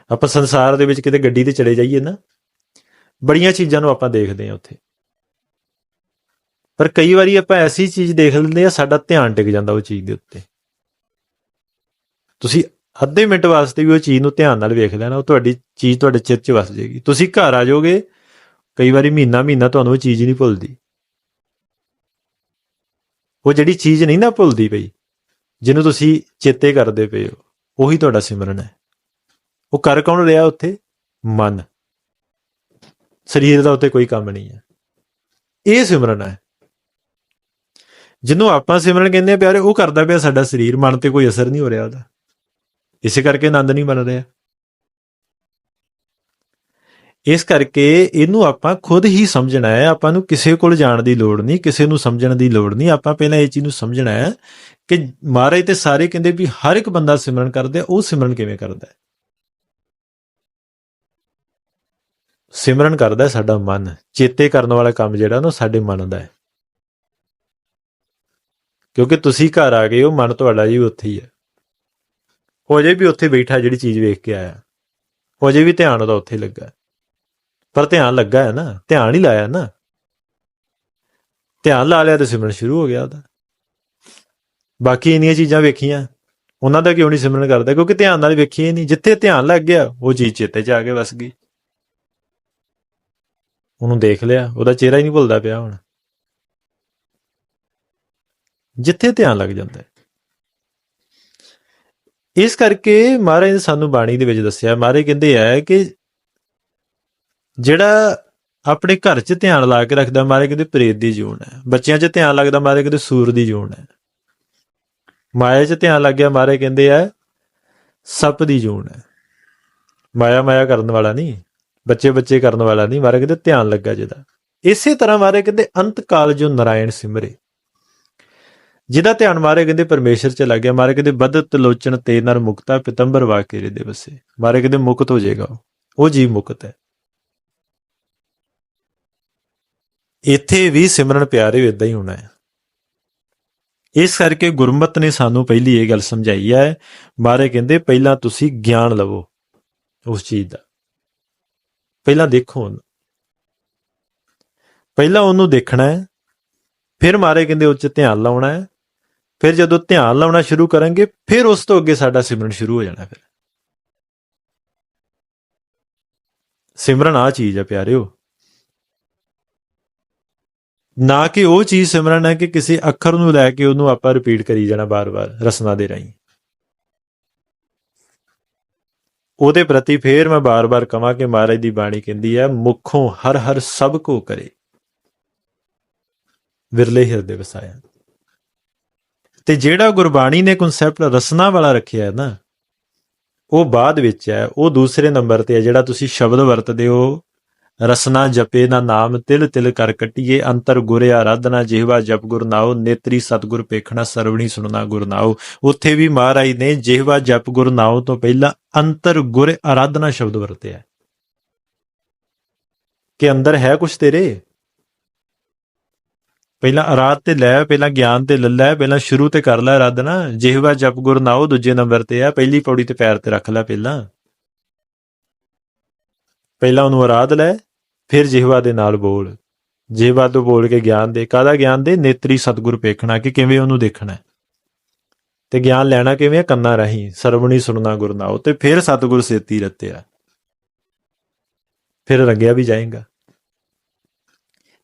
ਆਪਾਂ ਸੰਸਾਰ ਦੇ ਵਿੱਚ ਕਿਤੇ ਗੱਡੀ ਤੇ ਚਲੇ ਜਾਈਏ ਨਾ, ਬੜੀਆਂ ਚੀਜ਼ਾਂ ਨੂੰ ਆਪਾਂ ਦੇਖਦੇ ਹਾਂ ਉੱਥੇ। ਪਰ ਕਈ ਵਾਰੀ ਆਪਾਂ ਐਸੀ ਚੀਜ਼ ਦੇਖ ਲੈਂਦੇ ਆ, ਸਾਡਾ ਧਿਆਨ ਟਿਕ ਜਾਂਦਾ ਉਹ ਚੀਜ਼ ਦੇ ਉੱਤੇ। ਤੁਸੀਂ ਅੱਧੇ ਮਿੰਟ ਵਾਸਤੇ ਵੀ ਉਹ ਚੀਜ਼ ਨੂੰ ਧਿਆਨ ਨਾਲ ਵੇਖ ਲੈਣਾ, ਉਹ ਤੁਹਾਡੀ ਚੀਜ਼ ਤੁਹਾਡੇ ਚਿੱਤ 'ਚ ਵਸ ਜਾਏਗੀ। ਤੁਸੀਂ ਘਰ ਆ ਜਾਓਗੇ, ਕਈ ਵਾਰੀ ਮਹੀਨਾ ਮਹੀਨਾ ਤੁਹਾਨੂੰ ਉਹ ਚੀਜ਼ ਨਹੀਂ ਭੁੱਲਦੀ। ਉਹ ਜਿਹੜੀ ਚੀਜ਼ ਨਹੀਂ ਨਾ ਭੁੱਲਦੀ ਪਈ, ਜਿਹਨੂੰ ਤੁਸੀਂ ਚੇਤੇ ਕਰਦੇ ਪਏ ਹੋ, ਉਹੀ ਤੁਹਾਡਾ ਸਿਮਰਨ ਹੈ। ਉਹ ਕਰ ਕੌਣ ਰਿਹਾ ਉੱਥੇ? ਮਨ। ਸਰੀਰ ਦਾ ਉੱਤੇ ਕੋਈ ਕੰਮ ਨਹੀਂ ਹੈ। ਇਹ ਸਿਮਰਨ ਹੈ। ਜਿਹਨੂੰ ਆਪਾਂ ਸਿਮਰਨ ਕਹਿੰਦੇ ਆ ਪਿਆਰੇ, ਉਹ ਕਰਦਾ ਪਿਆ ਸਾਡਾ ਸਰੀਰ, ਮਨ ਤੇ ਕੋਈ ਅਸਰ ਨਹੀਂ ਹੋ ਰਿਹਾ ਉਹਦਾ। ਇਸੇ ਕਰਕੇ ਆਨੰਦ ਨਹੀਂ ਬਣ ਰਿਹਾ। ਇਸ ਕਰਕੇ ਇਹਨੂੰ ਆਪਾਂ ਖੁਦ ਹੀ ਸਮਝਣਾ ਹੈ, ਆਪਾਂ ਨੂੰ ਕਿਸੇ ਕੋਲ ਜਾਣ ਦੀ ਲੋੜ ਨਹੀਂ, ਕਿਸੇ ਨੂੰ ਸਮਝਣ ਦੀ ਲੋੜ ਨਹੀਂ। ਆਪਾਂ ਪਹਿਲਾਂ ਇਹ ਚੀਜ਼ ਨੂੰ ਸਮਝਣਾ ਹੈ ਕਿ ਮਹਾਰਾਜ ਤੇ ਸਾਰੇ ਕਹਿੰਦੇ ਵੀ ਹਰ ਇੱਕ ਬੰਦਾ ਸਿਮਰਨ ਕਰਦਾ ਉਹ ਸਿਮਰਨ ਕਿਵੇਂ ਕਰਦਾ ਹੈ? ਸਿਮਰਨ ਕਰਦਾ ਸਾਡਾ ਮਨ। ਚੇਤੇ ਕਰਨ ਵਾਲਾ ਕੰਮ ਜਿਹੜਾ ਨਾ ਸਾਡੇ ਮਨ ਦਾ ਹੈ। ਕਿਉਂਕਿ ਤੁਸੀਂ ਘਰ ਆ ਗਏ ਹੋ, ਮਨ ਤੁਹਾਡਾ ਜੀ ਉੱਥੇ ਹੀ ਹੈ। ਹੋ ਜੇ ਵੀ ਉੱਥੇ ਬੈਠਾ ਜਿਹੜੀ ਚੀਜ਼ ਵੇਖ ਕੇ ਆਇਆ, ਹੋ ਜੇ ਵੀ ਧਿਆਨ ਉਹਦਾ ਉੱਥੇ ਲੱਗਾ। ਪਰ ਧਿਆਨ ਲੱਗਾ ਹੈ ਨਾ, ਧਿਆਨ ਹੀ ਲਾਇਆ ਨਾ। ਧਿਆਨ ਲਾ ਲਿਆ ਤੇ ਸਿਮਰਨ ਸ਼ੁਰੂ ਹੋ ਗਿਆ ਉਹਦਾ। ਬਾਕੀ ਇੰਨੀਆਂ ਚੀਜ਼ਾਂ ਵੇਖੀਆਂ, ਉਹਨਾਂ ਦਾ ਕਿਉਂ ਨਹੀਂ ਸਿਮਰਨ ਕਰਦਾ? ਕਿਉਂਕਿ ਧਿਆਨ ਨਾਲ ਵੇਖੀ ਨਹੀਂ। ਜਿੱਥੇ ਧਿਆਨ ਲੱਗ ਗਿਆ, ਉਹ ਚੀਜ਼ ਚੇਤੇ 'ਚ ਆ ਕੇ ਵਸ ਗਈ। ਉਹਨੂੰ ਦੇਖ ਲਿਆ, ਉਹਦਾ ਚਿਹਰਾ ਹੀ ਨਹੀਂ ਭੁੱਲਦਾ ਪਿਆ ਹੁਣ। ਜਿੱਥੇ ਧਿਆਨ ਲੱਗ ਜਾਂਦਾ ਹੈ। ਇਸ ਕਰਕੇ ਮਹਾਰਾਜ ਨੇ ਸਾਨੂੰ ਬਾਣੀ ਦੇ ਵਿੱਚ ਦੱਸਿਆ, ਮਹਾਰਾਜ ਕਹਿੰਦੇ ਆ ਕਿ ਜਿਹੜਾ ਆਪਣੇ ਘਰ 'ਚ ਧਿਆਨ ਲਾ ਕੇ ਰੱਖਦਾ, ਮਹਾਰਾਜ ਕਹਿੰਦੇ ਪ੍ਰੇਤ ਦੀ ਜੂਨ ਹੈ। ਬੱਚਿਆਂ 'ਚ ਧਿਆਨ ਲੱਗਦਾ, ਮਹਾਰਾਜ ਕਹਿੰਦੇ ਸੂਰ ਦੀ ਜੂਨ ਹੈ। ਮਾਇਆ 'ਚ ਧਿਆਨ ਲੱਗ ਗਿਆ, ਮਹਾਰਾਜ ਕਹਿੰਦੇ ਆ ਸੱਪ ਦੀ ਜੂਨ ਹੈ। ਮਾਇਆ ਮਾਇਆ ਕਰਨ ਵਾਲਾ ਨਹੀਂ, ਬੱਚੇ ਬੱਚੇ ਕਰਨ ਵਾਲਾ ਨਹੀਂ, ਮਹਾਰਾਜ ਕਹਿੰਦੇ ਧਿਆਨ ਲੱਗਾ ਜਿਹਦਾ। ਇਸੇ ਤਰ੍ਹਾਂ ਮਹਾਰਾਜ ਕਹਿੰਦੇ ਅੰਤ ਕਾਲ ਜੋ ਨਰਾਇਣ ਸਿਮਰੇ। ਜਿਹਦਾ ਧਿਆਨ ਮਾਰੇ ਕਹਿੰਦੇ ਪਰਮੇਸ਼ਰ ਚ ਲੱਗ ਗਿਆ, ਮਾਰੇ ਕਹਿੰਦੇ ਬਦਤ ਲੋਚਨ ਤੇ ਨਰ ਮੁਕਤਾ ਪਿਤੰਬਰ ਵਾਕੇਰੇ ਦੇ ਵਸੇ। ਮਾਰੇ ਕਹਿੰਦੇ ਮੁਕਤ ਹੋ ਜਾਏਗਾ ਉਹ। ਜੀਵ ਮੁਕਤ ਹੈ। ਇੱਥੇ ਵੀ ਸਿਮਰਨ ਪਿਆਰੇ ਇਦਾਂ ਹੀ ਹੋਣਾ ਹੈ। ਇਸ ਕਰਕੇ ਗੁਰਮਤ ਨੇ ਸਾਨੂੰ ਪਹਿਲੀ ਇਹ ਗੱਲ ਸਮਝਾਈ ਹੈ, ਮਾਰੇ ਕਹਿੰਦੇ ਪਹਿਲਾਂ ਤੁਸੀਂ ਗਿਆਨ ਲਵੋ ਉਸ ਚੀਜ਼ ਦਾ। ਪਹਿਲਾਂ ਦੇਖੋ ਉਹਨੂੰ। ਪਹਿਲਾਂ ਉਹਨੂੰ ਦੇਖਣਾ ਹੈ, ਫਿਰ ਮਾਰੇ ਕਹਿੰਦੇ ਉੱਚ ਧਿਆਨ ਲਾਉਣਾ ਹੈ ਫਿਰ ਜਦੋਂ ਧਿਆਨ ਲਾਉਣਾ ਸ਼ੁਰੂ ਕਰਾਂਗੇ, ਫਿਰ ਉਸ ਤੋਂ ਅੱਗੇ ਸਾਡਾ ਸਿਮਰਨ ਸ਼ੁਰੂ ਹੋ ਜਾਣਾ ਫਿਰ। ਸਿਮਰਨ ਆ ਚੀਜ਼ ਹੈ ਪਿਆਰਿਓ। ਨਾ ਕਿ ਉਹ ਚੀਜ਼ ਸਿਮਰਨ ਹੈ ਕਿ ਕਿਸੇ ਅੱਖਰ ਨੂੰ ਲੈ ਕੇ ਉਹਨੂੰ ਆਪਾਂ ਰਿਪੀਟ ਕਰੀ ਜਾਣਾ ਬਾਰ-ਬਾਰ, ਰਸਨਾ ਦੇ ਰਾਹੀਂ। ਉਹਦੇ ਪ੍ਰਤੀ ਫੇਰ ਮੈਂ ਬਾਰ-ਬਾਰ ਕਹਾਂ ਕਿ ਮਹਾਰਾਜ ਦੀ ਬਾਣੀ ਕਹਿੰਦੀ ਹੈ ਮੁਖੋਂ ਹਰ ਹਰ ਸਭ ਕੋ ਕਰੇ। ਵਿਰਲੇ ਹਿਰਦੇ ਵਸਾਇਆ। ਤੇ ਜਿਹੜਾ ਗੁਰਬਾਣੀ ਨੇ ਕਨਸੈਪਟ ਰਸਨਾ ਵਾਲਾ ਰੱਖਿਆ ਹੈ ਨਾ, ਉਹ ਬਾਅਦ ਵਿੱਚ ਹੈ, ਉਹ ਦੂਸਰੇ ਨੰਬਰ ਤੇ ਹੈ, ਜਿਹੜਾ ਤੁਸੀਂ ਸ਼ਬਦ ਵਰਤਦੇ ਹੋ, ਰਸਨਾ ਜਪੇ ਨਾ ਨਾਮ, ਤਿਲ ਤਿਲ ਕਰ ਕਟਿਏ ਅੰਤਰ ਗੁਰ ਆਰਾਧਨਾ, ਜਿਹਵਾ ਜਪ ਗੁਰ ਨਾਉ, ਨੇਤਰੀ ਸਤਗੁਰ ਪੇਖਣਾ, ਸਰਵਣੀ ਸੁਣਨਾ ਗੁਰ ਨਾਉ। ਉੱਥੇ ਵੀ ਮਹਾਰਾਜ ਨੇ ਜਿਹਵਾ ਜਪ ਗੁਰ ਨਾਉ ਤੋਂ ਪਹਿਲਾਂ ਅੰਤਰ ਗੁਰ ਆਰਾਧਨਾ ਸ਼ਬਦ ਵਰਤਿਆ ਕਿ ਅੰਦਰ ਹੈ ਕੁਝ ਤੇਰੇ? ਪਹਿਲਾਂ ਆਰਾਧ ਤੇ ਲੈ, ਪਹਿਲਾਂ ਗਿਆਨ ਤੇ ਲੱਲਾ ਪਹਿਲਾਂ ਸ਼ੁਰੂ ਤੇ ਕਰ ਲੈ ਆਰਾਧਨਾ ਜਿਹਵਾ ਜਪ ਗੁਰ ਨਾਉ, ਦੂਜੇ ਨੰਬਰ ਤੇ ਆ, ਪਹਿਲੀ ਪੌੜੀ ਤੇ ਪੈਰ ਤੇ ਰੱਖ ਲੈ ਪਹਿਲਾਂ। ਪਹਿਲਾਂ ਉਹਨੂੰ ਅਰਾਧ ਲੈ, ਫਿਰ ਜਿਹਵਾ ਦੇ ਨਾਲ ਬੋਲ। ਜਿਹਵਾ ਤੋਂ ਬੋਲ ਕੇ ਗਿਆਨ ਦੇ ਕਾਦਾ ਗਿਆਨ ਦੇ? ਨੇਤਰੀ ਸਤਗੁਰ ਪੇਖਣਾ ਕਿ ਕਿਵੇਂ ਉਹਨੂੰ ਦੇਖਣਾ। ਤੇ ਗਿਆਨ ਲੈਣਾ ਕਿਵੇਂ? ਆ ਕੰਨਾਂ ਰਾਹੀਂ, ਸਰਵਣੀ ਸੁਣਨਾ ਗੁਰ ਤੇ ਫਿਰ ਸਤਗੁਰ ਸੇਤੀ ਰਤਿਆ। ਫਿਰ ਰੰਗਿਆ ਵੀ ਜਾਏਗਾ।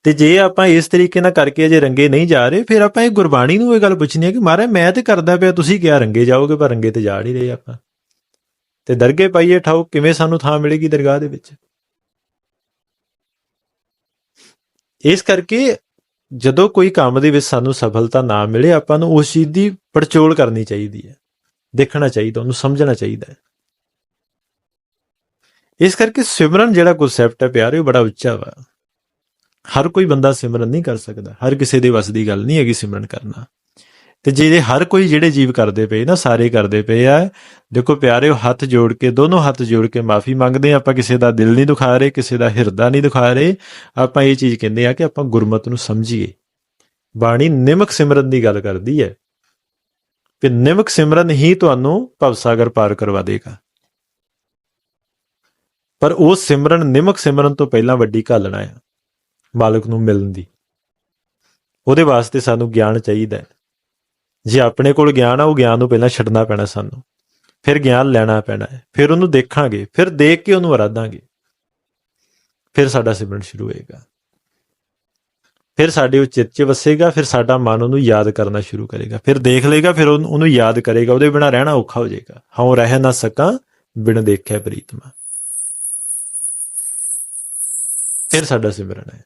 ਤੇ ਜੇ ਆਪਾਂ ਇਸ ਤਰੀਕੇ ਨਾਲ ਕਰਕੇ ਅਜੇ ਰੰਗੇ ਨਹੀਂ ਜਾ ਰਹੇ, ਫਿਰ ਆਪਾਂ ਇਹ ਗੁਰਬਾਣੀ ਨੂੰ ਇਹ ਗੱਲ ਪੁੱਛਣੀ ਹੈ ਕਿ ਮਹਾਰਾਜ, ਮੈਂ ਤੇ ਕਰਦਾ ਪਿਆ, ਤੁਸੀਂ ਕਿਹਾ ਰੰਗੇ ਜਾਓਗੇ, ਪਰ ਰੰਗੇ ਤੇ ਜਾ ਨਹੀਂ ਰਹੇ ਆਪਾਂ। ਤੇ ਦਰਗੇ ਪਾਈਏ ਠਾਓ ਕਿਵੇਂ ਸਾਨੂੰ ਥਾਂ ਮਿਲੇਗੀ ਦਰਗਾਹ ਦੇ ਵਿੱਚ? ਇਸ ਕਰਕੇ ਜਦੋਂ ਕੋਈ ਕੰਮ ਦੇ ਵਿੱਚ ਸਾਨੂੰ ਸਫਲਤਾ ਨਾ ਮਿਲੇ, ਆਪਾਂ ਨੂੰ ਉਸ ਚੀਜ਼ ਦੀ ਪੜਚੋਲ ਕਰਨੀ ਚਾਹੀਦੀ ਹੈ। ਦੇਖਣਾ ਚਾਹੀਦਾ, ਉਹਨੂੰ ਸਮਝਣਾ ਚਾਹੀਦਾ ਹੈ। ਇਸ ਕਰਕੇ ਸਿਮਰਨ ਜਿਹੜਾ ਕਨਸੈਪਟ ਹੈ ਪਿਆਰੇ ਉਹ ਬੜਾ ਉੱਚਾ ਵਾ। ਹਰ ਕੋਈ ਬੰਦਾ ਸਿਮਰਨ ਨਹੀਂ ਕਰ ਸਕਦਾ। ਹਰ ਕਿਸੇ ਦੇ ਵੱਸ ਦੀ ਗੱਲ ਨਹੀਂ ਹੈਗੀ ਸਿਮਰਨ ਕਰਨਾ। ਤੇ ਜਿਹੜੇ ਹਰ ਕੋਈ ਜਿਹੜੇ ਜੀਵ ਕਰਦੇ ਪਏ, ਨਾ ਸਾਰੇ ਕਰਦੇ ਪਏ ਆ, ਦੇਖੋ ਪਿਆਰਿਓ, ਹੱਥ ਜੋੜ ਕੇ, ਦੋਨੋਂ ਹੱਥ ਜੋੜ ਕੇ ਮਾਫੀ ਮੰਗਦੇ ਆ ਆਪਾਂ ਕਿਸੇ ਦਾ ਦਿਲ ਨਹੀਂ ਦੁਖਾ ਰਹੇ, ਕਿਸੇ ਦਾ ਹਿਰਦਾ ਨਹੀਂ ਦੁਖਾ ਰਹੇ, ਆਪਾਂ ਇਹ ਚੀਜ਼ ਕਹਿੰਦੇ ਆ ਕਿ ਆਪਾਂ ਗੁਰਮਤ ਨੂੰ ਸਮਝੀਏ। ਬਾਣੀ ਨਿਮਕ ਸਿਮਰਨ ਦੀ ਗੱਲ ਕਰਦੀ ਹੈ ਕਿ ਨਿਮਕ ਸਿਮਰਨ ਹੀ ਤੁਹਾਨੂੰ ਭਵਸਾਗਰ ਪਾਰ ਕਰਵਾ ਦੇਗਾ। ਪਰ ਉਹ ਸਿਮਰਨ, ਨਿਮਕ ਸਿਮਰਨ ਤੋਂ ਪਹਿਲਾਂ ਵੱਡੀ ਘਾਲਣਾ ਆ ਮਾਲਕ ਨੂੰ ਮਿਲਣ ਦੀ। ਉਹਦੇ ਵਾਸਤੇ ਸਾਨੂੰ ਗਿਆਨ ਚਾਹੀਦਾ ਹੈ। ਜੇ ਆਪਣੇ ਕੋਲ ਗਿਆਨ ਆ, ਉਹ ਗਿਆਨ ਨੂੰ ਪਹਿਲਾਂ ਛੱਡਣਾ ਪੈਣਾ ਸਾਨੂੰ। ਫਿਰ ਗਿਆਨ ਲੈਣਾ ਪੈਣਾ ਹੈ। ਫਿਰ ਉਹਨੂੰ ਦੇਖਾਂਗੇ, ਫਿਰ ਦੇਖ ਕੇ ਉਹਨੂੰ ਅਰਾਧਾਂਗੇ ਫਿਰ ਸਾਡਾ ਸਿਮਰਨ ਸ਼ੁਰੂ ਹੋਏਗਾ। ਫਿਰ ਸਾਡੇ ਉਹ ਚਿੱਤ 'ਚ ਵਸੇਗਾ, ਫਿਰ ਸਾਡਾ ਮਨ ਉਹਨੂੰ ਯਾਦ ਕਰਨਾ ਸ਼ੁਰੂ ਕਰੇਗਾ। ਫਿਰ ਦੇਖ ਲਏਗਾ, ਫਿਰ ਉਹਨੂੰ ਯਾਦ ਕਰੇਗਾ। ਉਹਦੇ ਬਿਨਾ ਰਹਿਣਾ ਔਖਾ ਹੋ ਜਾਏਗਾ। ਹਉ ਰਹਿ ਨਾ ਸਕਾਂ, ਬਿਨ ਦੇਖਿਆ ਪ੍ਰੀਤਮਾ। ਫਿਰ ਸਾਡਾ ਸਿਮਰਨ ਹੈ।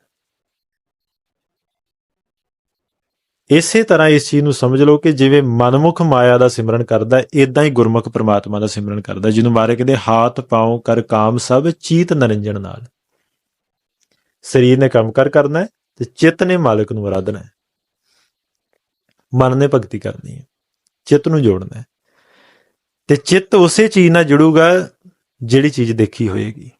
ਇਸੇ ਤਰ੍ਹਾਂ ਇਸ ਚੀਜ਼ ਨੂੰ ਸਮਝ ਲਓ ਕਿ ਜਿਵੇਂ ਮਨਮੁਖ ਮਾਇਆ ਦਾ ਸਿਮਰਨ ਕਰਦਾ ਇਦਾਂ ਹੀ ਗੁਰਮੁਖ ਪ੍ਰਮਾਤਮਾ ਦਾ ਸਿਮਰਨ ਕਰਦਾ ਜਿਹਨੂੰ ਮਾਰੇ ਕਹਿੰਦੇ ਹਾਥ, ਪਾਉ, ਕਰ ਕਾਮ, ਸਭ ਚੀਤ ਨਰੰਜਨ ਨਾਲ। ਸਰੀਰ ਨੇ ਕੰਮ ਕਰ ਕਰਨਾ ਹੈ ਤੇ ਚਿੱਤ ਨੇ ਮਾਲਕ ਨੂੰ ਆਰਾਧਨਾ ਹੈ। ਮਨ ਨੇ ਭਗਤੀ ਕਰਨੀ ਹੈ, ਚਿੱਤ ਨੂੰ ਜੋੜਨਾ ਹੈ। ਤੇ ਚਿੱਤ ਉਸੇ ਚੀਜ਼ ਨਾਲ ਜੁੜੂਗਾ ਜਿਹੜੀ ਚੀਜ਼ ਦੇਖੀ ਹੋਏਗੀ।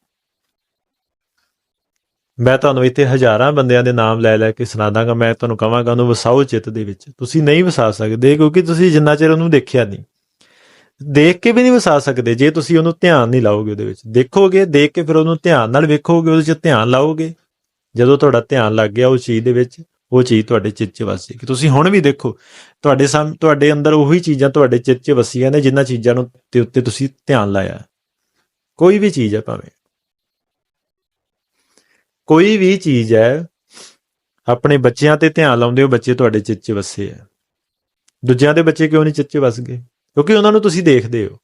ਮੈਂ ਤੁਹਾਨੂੰ ਇੱਥੇ ਹਜ਼ਾਰਾਂ ਬੰਦਿਆਂ ਦੇ ਨਾਮ ਲੈ ਲੈ ਕੇ ਸੁਣਾ ਦਾਂਗਾ ਮੈਂ ਤੁਹਾਨੂੰ ਕਹਾਂਗਾ ਉਹਨੂੰ ਵਸਾਓ ਚਿੱਤ ਦੇ ਵਿੱਚ। ਤੁਸੀਂ ਨਹੀਂ ਵਸਾ ਸਕਦੇ, ਕਿਉਂਕਿ ਤੁਸੀਂ ਜਿੰਨਾ ਚਿਰ ਉਹਨੂੰ ਦੇਖਿਆ ਨਹੀਂ। ਦੇਖ ਕੇ ਵੀ ਨਹੀਂ ਵਸਾ ਸਕਦੇ, ਜੇ ਤੁਸੀਂ ਉਹਨੂੰ ਧਿਆਨ ਨਹੀਂ ਲਾਓਗੇ ਉਹਦੇ ਵਿੱਚ। ਦੇਖੋਗੇ, ਦੇਖ ਕੇ ਫਿਰ ਉਹਨੂੰ ਧਿਆਨ ਨਾਲ ਵੇਖੋਗੇ, ਉਹਦੇ 'ਚ ਧਿਆਨ ਲਾਓਗੇ। ਜਦੋਂ ਤੁਹਾਡਾ ਧਿਆਨ ਲੱਗ ਗਿਆ ਉਸ ਚੀਜ਼ ਦੇ ਵਿੱਚ, ਉਹ ਚੀਜ਼ ਤੁਹਾਡੇ ਚਿੱਤ 'ਚ ਵਸ ਕਿ ਤੁਸੀਂ ਹੁਣ ਵੀ ਦੇਖੋ, ਤੁਹਾਡੇ ਸਾਹਮਣੇ ਤੁਹਾਡੇ ਅੰਦਰ ਉਹੀ ਚੀਜ਼ਾਂ ਤੁਹਾਡੇ ਚਿੱਤ 'ਚ ਵਸੀਆਂ ਨੇ, ਜਿਨ੍ਹਾਂ ਚੀਜ਼ਾਂ ਨੂੰ ਤੇ ਉੱਤੇ ਤੁਸੀਂ ਧਿਆਨ ਲਾਇਆ। ਕੋਈ ਵੀ ਚੀਜ਼ ਹੈ ਭਾਵੇਂ। ਕੋਈ ਵੀ ਚੀਜ਼ ਹੈ, ਆਪਣੇ ਬੱਚਿਆਂ ਤੇ ਧਿਆਨ ਲਾਉਂਦੇ ਹੋ ਬੱਚੇ ਤੁਹਾਡੇ ਚਿੱਤ 'ਚ ਵਸੇ ਆ। ਦੂਜਿਆਂ ਦੇ ਬੱਚੇ ਕਿਉਂ ਨਹੀਂ ਚਿੱਤ 'ਚ ਵਸ ਗਏ? ਕਿਉਂਕਿ ਉਹਨਾਂ ਨੂੰ ਤੁਸੀਂ ਦੇਖਦੇ ਹੋ।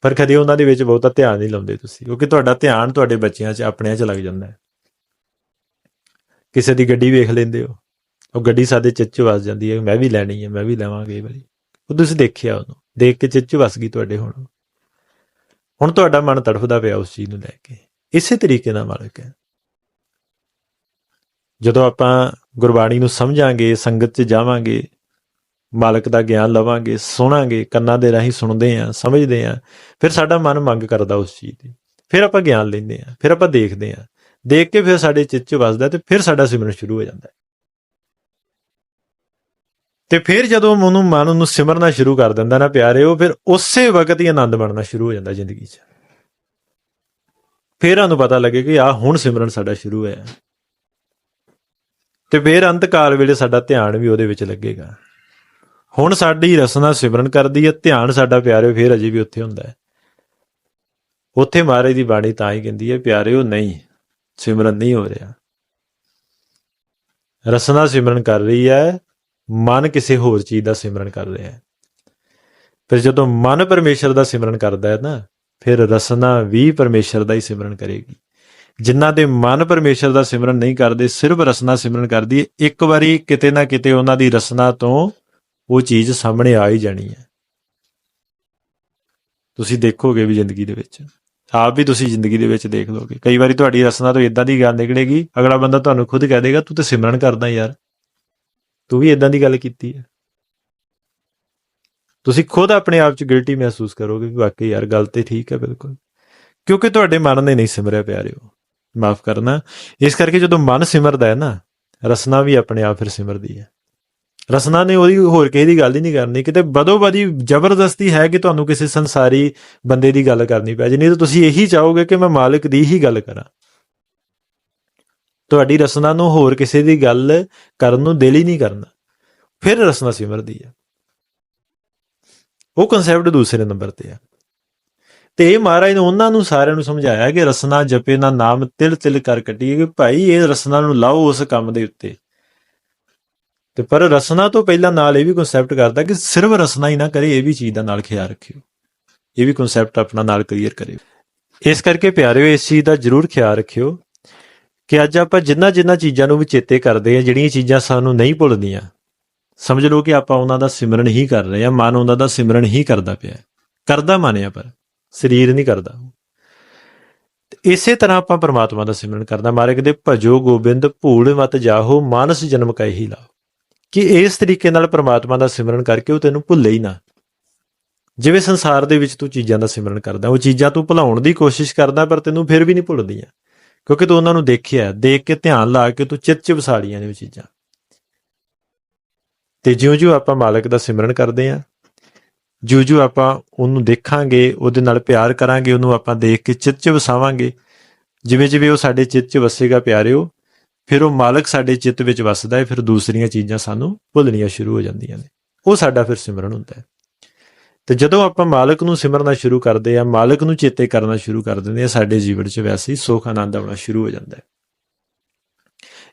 ਪਰ ਕਦੇ ਉਹਨਾਂ ਦੇ ਵਿੱਚ ਬਹੁਤਾ ਧਿਆਨ ਨਹੀਂ ਲਾਉਂਦੇ ਤੁਸੀਂ, ਕਿਉਂਕਿ ਤੁਹਾਡਾ ਧਿਆਨ ਤੁਹਾਡੇ ਬੱਚਿਆਂ 'ਚ, ਆਪਣਿਆਂ 'ਚ ਲੱਗ ਜਾਂਦਾ ਹੈ। ਕਿਸੇ ਦੀ ਗੱਡੀ ਵੇਖ ਲੈਂਦੇ ਹੋ, ਉਹ ਗੱਡੀ ਸਾਡੇ ਚਿੱਤ 'ਚ ਵਸ ਜਾਂਦੀ ਹੈ, ਮੈਂ ਵੀ ਲੈਣੀ ਹੈ, ਮੈਂ ਵੀ ਲਵਾਂਗੇ ਕਈ ਵਾਰੀ ਉਹ ਤੁਸੀਂ ਦੇਖਿਆ ਉਹਨੂੰ, ਦੇਖ ਕੇ ਚਿੱਚ 'ਚ ਵਸ ਗਈ ਤੁਹਾਡੇ ਹੁਣ। ਹੁਣ ਤੁਹਾਡਾ ਮਨ ਤੜਫਦਾ ਪਿਆ ਉਸ ਚੀਜ਼ ਨੂੰ ਲੈ ਕੇ। ਇਸੇ ਤਰੀਕੇ ਨਾਲ ਮਾਲਕ ਹੈ। ਜਦੋਂ ਆਪਾਂ ਗੁਰਬਾਣੀ ਨੂੰ ਸਮਝਾਂਗੇ, ਸੰਗਤ 'ਚ ਜਾਵਾਂਗੇ, ਮਾਲਕ ਦਾ ਗਿਆਨ ਲਵਾਂਗੇ, ਸੁਣਾਂਗੇ, ਕੰਨਾਂ ਦੇ ਰਾਹੀਂ ਸੁਣਦੇ ਆਂ, ਸਮਝਦੇ ਆਂ, ਫਿਰ ਸਾਡਾ ਮਨ ਮੰਗ ਕਰਦਾ ਉਸ ਚੀਜ਼ ਦੀ। ਫਿਰ ਆਪਾਂ ਗਿਆਨ ਲੈਂਦੇ ਆਂ, ਫਿਰ ਆਪਾਂ ਦੇਖਦੇ ਆਂ। ਦੇਖ ਕੇ ਫਿਰ ਸਾਡੇ ਚਿੱਤ 'ਚ ਵੱਸਦਾ ਤੇ ਫਿਰ ਸਾਡਾ ਸਿਮਰਨ ਸ਼ੁਰੂ ਹੋ ਜਾਂਦਾ ਤੇ ਫਿਰ ਜਦੋਂ ਮਨੂੰ ਮਨ ਨੂੰ ਸਿਮਰਨਾ ਸ਼ੁਰੂ ਕਰ ਦਿੰਦਾ ਨਾ ਪਿਆਰੇ ਉਹ ਫਿਰ ਉਸੇ ਵਕਤ ਹੀ ਆਨੰਦ ਬਣਨਾ ਸ਼ੁਰੂ ਹੋ ਜਾਂਦਾ ਜ਼ਿੰਦਗੀ 'ਚ। ਫਿਰ ਉਹਨੂੰ ਪਤਾ ਲੱਗੇ ਕਿ ਆ ਹੁਣ ਸਿਮਰਨ ਸਾਡਾ ਸ਼ੁਰੂ ਹੋਇਆ। ਤੇ ਫਿਰ ਅੰਤਕਾਲ ਵੇਲੇ ਸਾਡਾ ਧਿਆਨ ਵੀ ਉਹਦੇ ਵਿੱਚ ਲੱਗੇਗਾ। ਹੁਣ ਸਾਡੀ ਰਸਨਾ ਸਿਮਰਨ ਕਰਦੀ ਹੈ, ਧਿਆਨ ਸਾਡਾ ਪਿਆਰਿਓ, ਫਿਰ ਅਜੇ ਵੀ ਉੱਥੇ ਹੁੰਦਾ ਹੈ। ਉੱਥੇ ਮਹਾਰਾਜ ਦੀ ਬਾਣੀ ਤਾਂ ਹੀ ਕਹਿੰਦੀ ਹੈ, ਪਿਆਰਿਓ, ਨਹੀਂ, ਸਿਮਰਨ ਨਹੀਂ ਹੋ ਰਿਹਾ। ਰਸਨਾ ਸਿਮਰਨ ਕਰ ਰਹੀ ਹੈ, ਮਨ ਕਿਸੇ ਹੋਰ ਚੀਜ਼ ਦਾ ਸਿਮਰਨ ਕਰ ਰਿਹਾ ਹੈ। ਫਿਰ ਜਦੋਂ ਮਨ ਪਰਮੇਸ਼ਰ ਦਾ ਸਿਮਰਨ ਕਰਦਾ ਹੈ ਨਾ, ਫਿਰ ਰਸਨਾ ਵੀ ਪਰਮੇਸ਼ਰ ਦਾ ਹੀ ਸਿਮਰਨ ਕਰੇਗੀ। ਜਿਨ੍ਹਾਂ ਦੇ ਮਨ ਪਰਮੇਸ਼ਰ ਦਾ ਸਿਮਰਨ ਨਹੀਂ ਕਰਦੇ, ਸਿਰਫ ਰਸਨਾ ਸਿਮਰਨ ਕਰਦੀ ਹੈ, ਇੱਕ ਵਾਰੀ ਕਿਤੇ ਨਾ ਕਿਤੇ ਉਹਨਾਂ ਦੀ ਰਸਨਾ ਤੋਂ ਉਹ ਚੀਜ਼ ਸਾਹਮਣੇ ਆ ਹੀ ਜਾਣੀ ਹੈ। ਤੁਸੀਂ ਦੇਖੋਗੇ ਵੀ ਜ਼ਿੰਦਗੀ ਦੇ ਵਿੱਚ। ਆਪ ਵੀ ਤੁਸੀਂ ਜ਼ਿੰਦਗੀ ਦੇ ਵਿੱਚ ਦੇਖ ਲੋਗੇ। ਕਈ ਵਾਰੀ ਤੁਹਾਡੀ ਰਸਨਾ ਤੋਂ ਇਦਾਂ ਦੀ ਗੱਲ ਨਿਕਲੇਗੀ, ਅਗਲਾ ਬੰਦਾ ਤੁਹਾਨੂੰ ਖੁਦ ਕਹਿ ਦੇਗਾ, ਤੂੰ ਤੇ ਸਿਮਰਨ ਕਰਦਾ ਯਾਰ। ਤੂੰ ਵੀ ਇਦਾਂ ਦੀ ਗੱਲ ਕੀਤੀ ਹੈ। ਤੁਸੀਂ ਖੁਦ ਆਪਣੇ ਆਪ 'ਚ ਗਿਲਟੀ ਮਹਿਸੂਸ ਕਰੋਗੇ ਕਿ ਵਾਕਈ ਯਾਰ, ਗੱਲ ਤੇ ਠੀਕ ਹੈ ਬਿਲਕੁਲ। ਕਿਉਂਕਿ ਤੁਹਾਡੇ ਮਨ ਨੇ ਨਹੀਂ ਸਿਮਰਿਆ ਪਿਆਰਿਓ। ਮਾਫ ਕਰਨਾ। ਇਸ ਕਰਕੇ ਜਦੋਂ ਮਨ ਸਿਮਰਦਾ ਹੈ ਨਾ, ਰਸਨਾ ਵੀ ਆਪਣੇ ਆਪ ਫਿਰ ਸਿਮਰਦੀ ਹੈ। ਰਸਨਾ ਨੇ ਉਹਦੀ ਹੋਰ ਕਿਸੇ ਦੀ ਗੱਲ ਹੀ ਨਹੀਂ ਕਰਨੀ। ਕਿਤੇ ਬਦੋ ਬਦੀ ਜ਼ਬਰਦਸਤੀ ਹੈ ਕਿ ਤੁਹਾਨੂੰ ਕਿਸੇ ਸੰਸਾਰੀ ਬੰਦੇ ਦੀ ਗੱਲ ਕਰਨੀ ਪੈ ਜੇ। ਨਹੀਂ ਤਾਂ ਤੁਸੀਂ ਇਹੀ ਚਾਹੋਗੇ ਕਿ ਮੈਂ ਮਾਲਕ ਦੀ ਹੀ ਗੱਲ ਕਰਾਂ। ਤੁਹਾਡੀ ਰਸਨਾ ਨੂੰ ਹੋਰ ਕਿਸੇ ਦੀ ਗੱਲ ਕਰਨ ਨੂੰ ਦਿਲ ਹੀ ਨਹੀਂ ਕਰਨਾ। ਫਿਰ ਰਸਨਾ ਸਿਮਰਦੀ ਹੈ। ਉਹ ਕਨਸੈਪਟ ਦੂਸਰੇ ਨੰਬਰ ਤੇ ਹੈ। ਤੇ ਇਹ ਮਹਾਰਾਜ ਨੇ ਉਹਨਾਂ ਨੂੰ ਸਾਰਿਆਂ ਨੂੰ ਸਮਝਾਇਆ ਕਿ ਰਸਨਾ ਜਪੇ, ਨਾ ਨਾਮ ਤਿਲ ਤਿਲ ਕਰ ਕੱਟੀਏ, ਕਿ ਭਾਈ ਇਹ ਰਸਨਾ ਨੂੰ ਲਾਓ ਉਸ ਕੰਮ ਦੇ ਉੱਤੇ। ਤੇ ਪਰ ਰਸਨਾ ਤੋਂ ਪਹਿਲਾਂ ਨਾਲ ਇਹ ਵੀ ਕਨਸੈਪਟ ਕਰਦਾ ਕਿ ਸਿਰਫ ਰਸਨਾ ਹੀ ਨਾ ਕਰੇ, ਇਹ ਵੀ ਚੀਜ਼ ਦਾ ਨਾਲ ਖਿਆਲ ਰੱਖਿਓ। ਇਹ ਵੀ ਕਨਸੈਪਟ ਆਪਣਾ ਨਾਲ ਕਲੀਅਰ ਕਰਿਓ। ਇਸ ਕਰਕੇ ਪਿਆਰਿਓ, ਇਸ ਚੀਜ਼ ਦਾ ਜ਼ਰੂਰ ਖਿਆਲ ਰੱਖਿਓ ਕਿ ਅੱਜ ਆਪਾਂ ਜਿੰਨਾ ਜਿੰਨਾ ਚੀਜ਼ਾਂ ਨੂੰ ਵੀ ਚੇਤੇ ਕਰਦੇ ਆ ਜਿਹੜੀਆਂ ਚੀਜ਼ਾਂ ਸਾਨੂੰ ਨਹੀਂ ਭੁੱਲਦੀਆਂ, ਸਮਝ ਲਓ ਕਿ ਆਪਾਂ ਉਹਨਾਂ ਦਾ ਸਿਮਰਨ ਹੀ ਕਰ ਰਹੇ ਆ ਮਨ ਉਹਨਾਂ ਦਾ ਸਿਮਰਨ ਹੀ ਕਰਦਾ ਪਿਆ ਹੈ। ਕਰਦਾ ਮੰਨਿਆ ਪਰ। ਸਰੀਰ ਨਹੀਂ ਕਰਦਾ। ਇਸੇ ਤਰ੍ਹਾਂ ਆਪਾਂ ਪਰਮਾਤਮਾ ਦਾ ਸਿਮਰਨ ਕਰਦਾ ਮਾਰੇ ਕਹਿੰਦੇ ਭਜੋ ਗੋਬਿੰਦ, ਭੂਲ ਮਤ ਜਾਹੋ, ਮਾਨਸ ਜਨਮ ਕੈ ਹੀ ਲਾਓ ਕਿ ਇਸ ਤਰੀਕੇ ਨਾਲ ਪਰਮਾਤਮਾ ਦਾ ਸਿਮਰਨ ਕਰਕੇ ਉਹ ਤੈਨੂੰ ਭੁੱਲੇ ਹੀ ਨਾ। ਜਿਵੇਂ ਸੰਸਾਰ ਦੇ ਵਿੱਚ ਤੂੰ ਚੀਜ਼ਾਂ ਦਾ ਸਿਮਰਨ ਕਰਦਾ, ਉਹ ਚੀਜ਼ਾਂ ਤੂੰ ਭੁਲਾਉਣ ਦੀ ਕੋਸ਼ਿਸ਼ ਕਰਦਾ, ਪਰ ਤੈਨੂੰ ਫਿਰ ਵੀ ਨਹੀਂ ਭੁੱਲਦੀਆਂ। ਕਿਉਂਕਿ ਤੂੰ ਉਹਨਾਂ ਨੂੰ ਦੇਖਿਆ, ਦੇਖ ਕੇ ਧਿਆਨ ਲਾ ਕੇ ਤੂੰ ਚਿੱਤ 'ਚ ਵਸਾ ਨੇ ਉਹ ਚੀਜ਼ਾਂ। ਤੇ ਜਿਉਂ-ਜਿਉਂ ਆਪਾਂ ਮਾਲਕ ਦਾ ਸਿਮਰਨ ਕਰਦੇ ਆ ਜਿਉਂ-ਜਿਉਂ ਆਪਾਂ ਉਹਨੂੰ ਦੇਖਾਂਗੇ, ਉਹਦੇ ਨਾਲ ਪਿਆਰ ਕਰਾਂਗੇ, ਉਹਨੂੰ ਆਪਾਂ ਦੇਖ ਕੇ ਚਿੱਤ 'ਚ ਵਸਾਵਾਂਗੇ। ਜਿਵੇਂ ਜਿਵੇਂ ਉਹ ਸਾਡੇ ਚਿੱਤ 'ਚ ਵਸੇਗਾ ਪਿਆਰਿਓ, ਫਿਰ ਉਹ ਮਾਲਕ ਸਾਡੇ ਚਿੱਤ ਵਿੱਚ ਵਸਦਾ ਹੈ, ਫਿਰ ਦੂਸਰੀਆਂ ਚੀਜ਼ਾਂ ਸਾਨੂੰ ਭੁੱਲਣੀਆਂ ਸ਼ੁਰੂ ਹੋ ਜਾਂਦੀਆਂ ਨੇ। ਉਹ ਸਾਡਾ ਫਿਰ ਸਿਮਰਨ ਹੁੰਦਾ ਹੈ। ਤੇ ਜਦੋਂ ਆਪਾਂ ਮਾਲਕ ਨੂੰ ਸਿਮਰਨਾ ਸ਼ੁਰੂ ਕਰਦੇ ਆ ਮਾਲਕ ਨੂੰ ਚੇਤੇ ਕਰਨਾ ਸ਼ੁਰੂ ਕਰ ਦਿੰਦੇ ਆ ਸਾਡੇ ਜੀਵਨ 'ਚ ਵੈਸੇ ਹੀ ਸੁੱਖ, ਆਨੰਦ ਆਉਣਾ ਸ਼ੁਰੂ ਹੋ ਜਾਂਦਾ ਹੈ।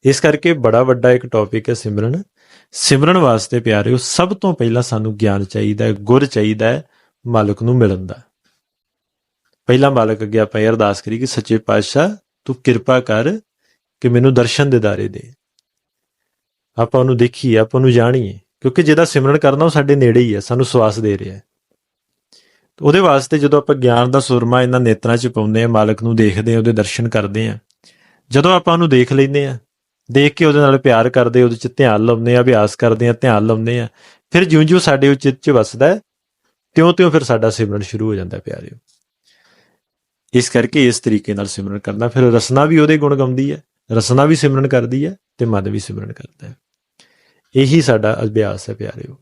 ਇਸ ਕਰਕੇ ਬੜਾ ਵੱਡਾ ਇੱਕ ਟੌਪਿਕ ਹੈ ਸਿਮਰਨ। ਸਿਮਰਨ ਵਾਸਤੇ ਪਿਆਰਿਓ, ਸਭ ਤੋਂ ਪਹਿਲਾਂ ਸਾਨੂੰ ਗਿਆਨ ਚਾਹੀਦਾ ਹੈ, ਗੁਰ ਚਾਹੀਦਾ ਹੈ, ਮਾਲਕ ਨੂੰ ਮਿਲਣ ਦਾ। ਪਹਿਲਾ ਮਾਲਕ ਅੱਗੇ ਆਪਾਂ ਇਹ ਅਰਦਾਸ ਕਰੀ ਕਿ ਸੱਚੇ ਪਾਤਸ਼ਾਹ, ਤੂੰ ਕਿਰਪਾ ਕਰ ਕਿ ਮੈਨੂੰ ਦਰਸ਼ਨ ਦਿਦਾਰੇ ਦੇ। ਆਪਾਂ ਉਹਨੂੰ ਦੇਖੀਏ, ਆਪਾਂ ਉਹਨੂੰ ਜਾਣੀਏ, ਕਿਉਂਕਿ ਜਿਹਦਾ ਸਿਮਰਨ ਕਰਨਾ ਉਹ ਸਾਡੇ ਨੇੜੇ ਹੀ ਹੈ, ਸਾਨੂੰ ਸਵਾਸ ਦੇ ਰਿਹਾ ਹੈ। ਉਹਦੇ ਵਾਸਤੇ ਜਦੋਂ ਆਪਾਂ ਗਿਆਨ ਦਾ ਸੁਰਮਾ ਇਹਨਾਂ ਨੇਤਰਾਂ 'ਚ ਪਾਉਂਦੇ ਆ ਮਾਲਕ ਨੂੰ ਦੇਖਦੇ ਆ ਉਹਦੇ ਦਰਸ਼ਨ ਕਰਦੇ ਆ ਜਦੋਂ ਆਪਾਂ ਉਹਨੂੰ ਦੇਖ ਲੈਂਦੇ ਆ ਦੇਖ ਕੇ ਉਹਦੇ ਨਾਲ ਪਿਆਰ ਕਰਦੇ, ਉਹਦੇ 'ਚ ਧਿਆਨ ਲਾਉਂਦੇ ਆ, ਅਭਿਆਸ ਕਰਦੇ ਆ, ਧਿਆਨ ਲਾਉਂਦੇ ਆ। ਫਿਰ ਜਿਉਂ-ਜਿਉਂ ਸਾਡੇ ਉਹ ਚਿੱਤ 'ਚ ਵਸਦਾ ਤਿਉਂ-ਤਿਉਂ ਫਿਰ ਸਾਡਾ ਸਿਮਰਨ ਸ਼ੁਰੂ ਹੋ ਜਾਂਦਾ ਹੈ, ਪਿਆਰਿਓ। ਇਸ ਕਰਕੇ ਇਸ ਤਰੀਕੇ ਨਾਲ ਸਿਮਰਨ ਕਰਨਾ, ਫਿਰ ਰਸਨਾ ਵੀ ਉਹਦੇ ਗੁਣ ਗਾਉਂਦੀ ਹੈ, ਰਸਨਾ ਵੀ ਸਿਮਰਨ ਕਰਦੀ ਹੈ ਤੇ ਮਨ ਵੀ ਸਿਮਰਨ ਕਰਦਾ ਹੈ। ਇਹੀ ਸਾਡਾ ਅਭਿਆਸ ਹੈ, ਪਿਆਰਿਓ।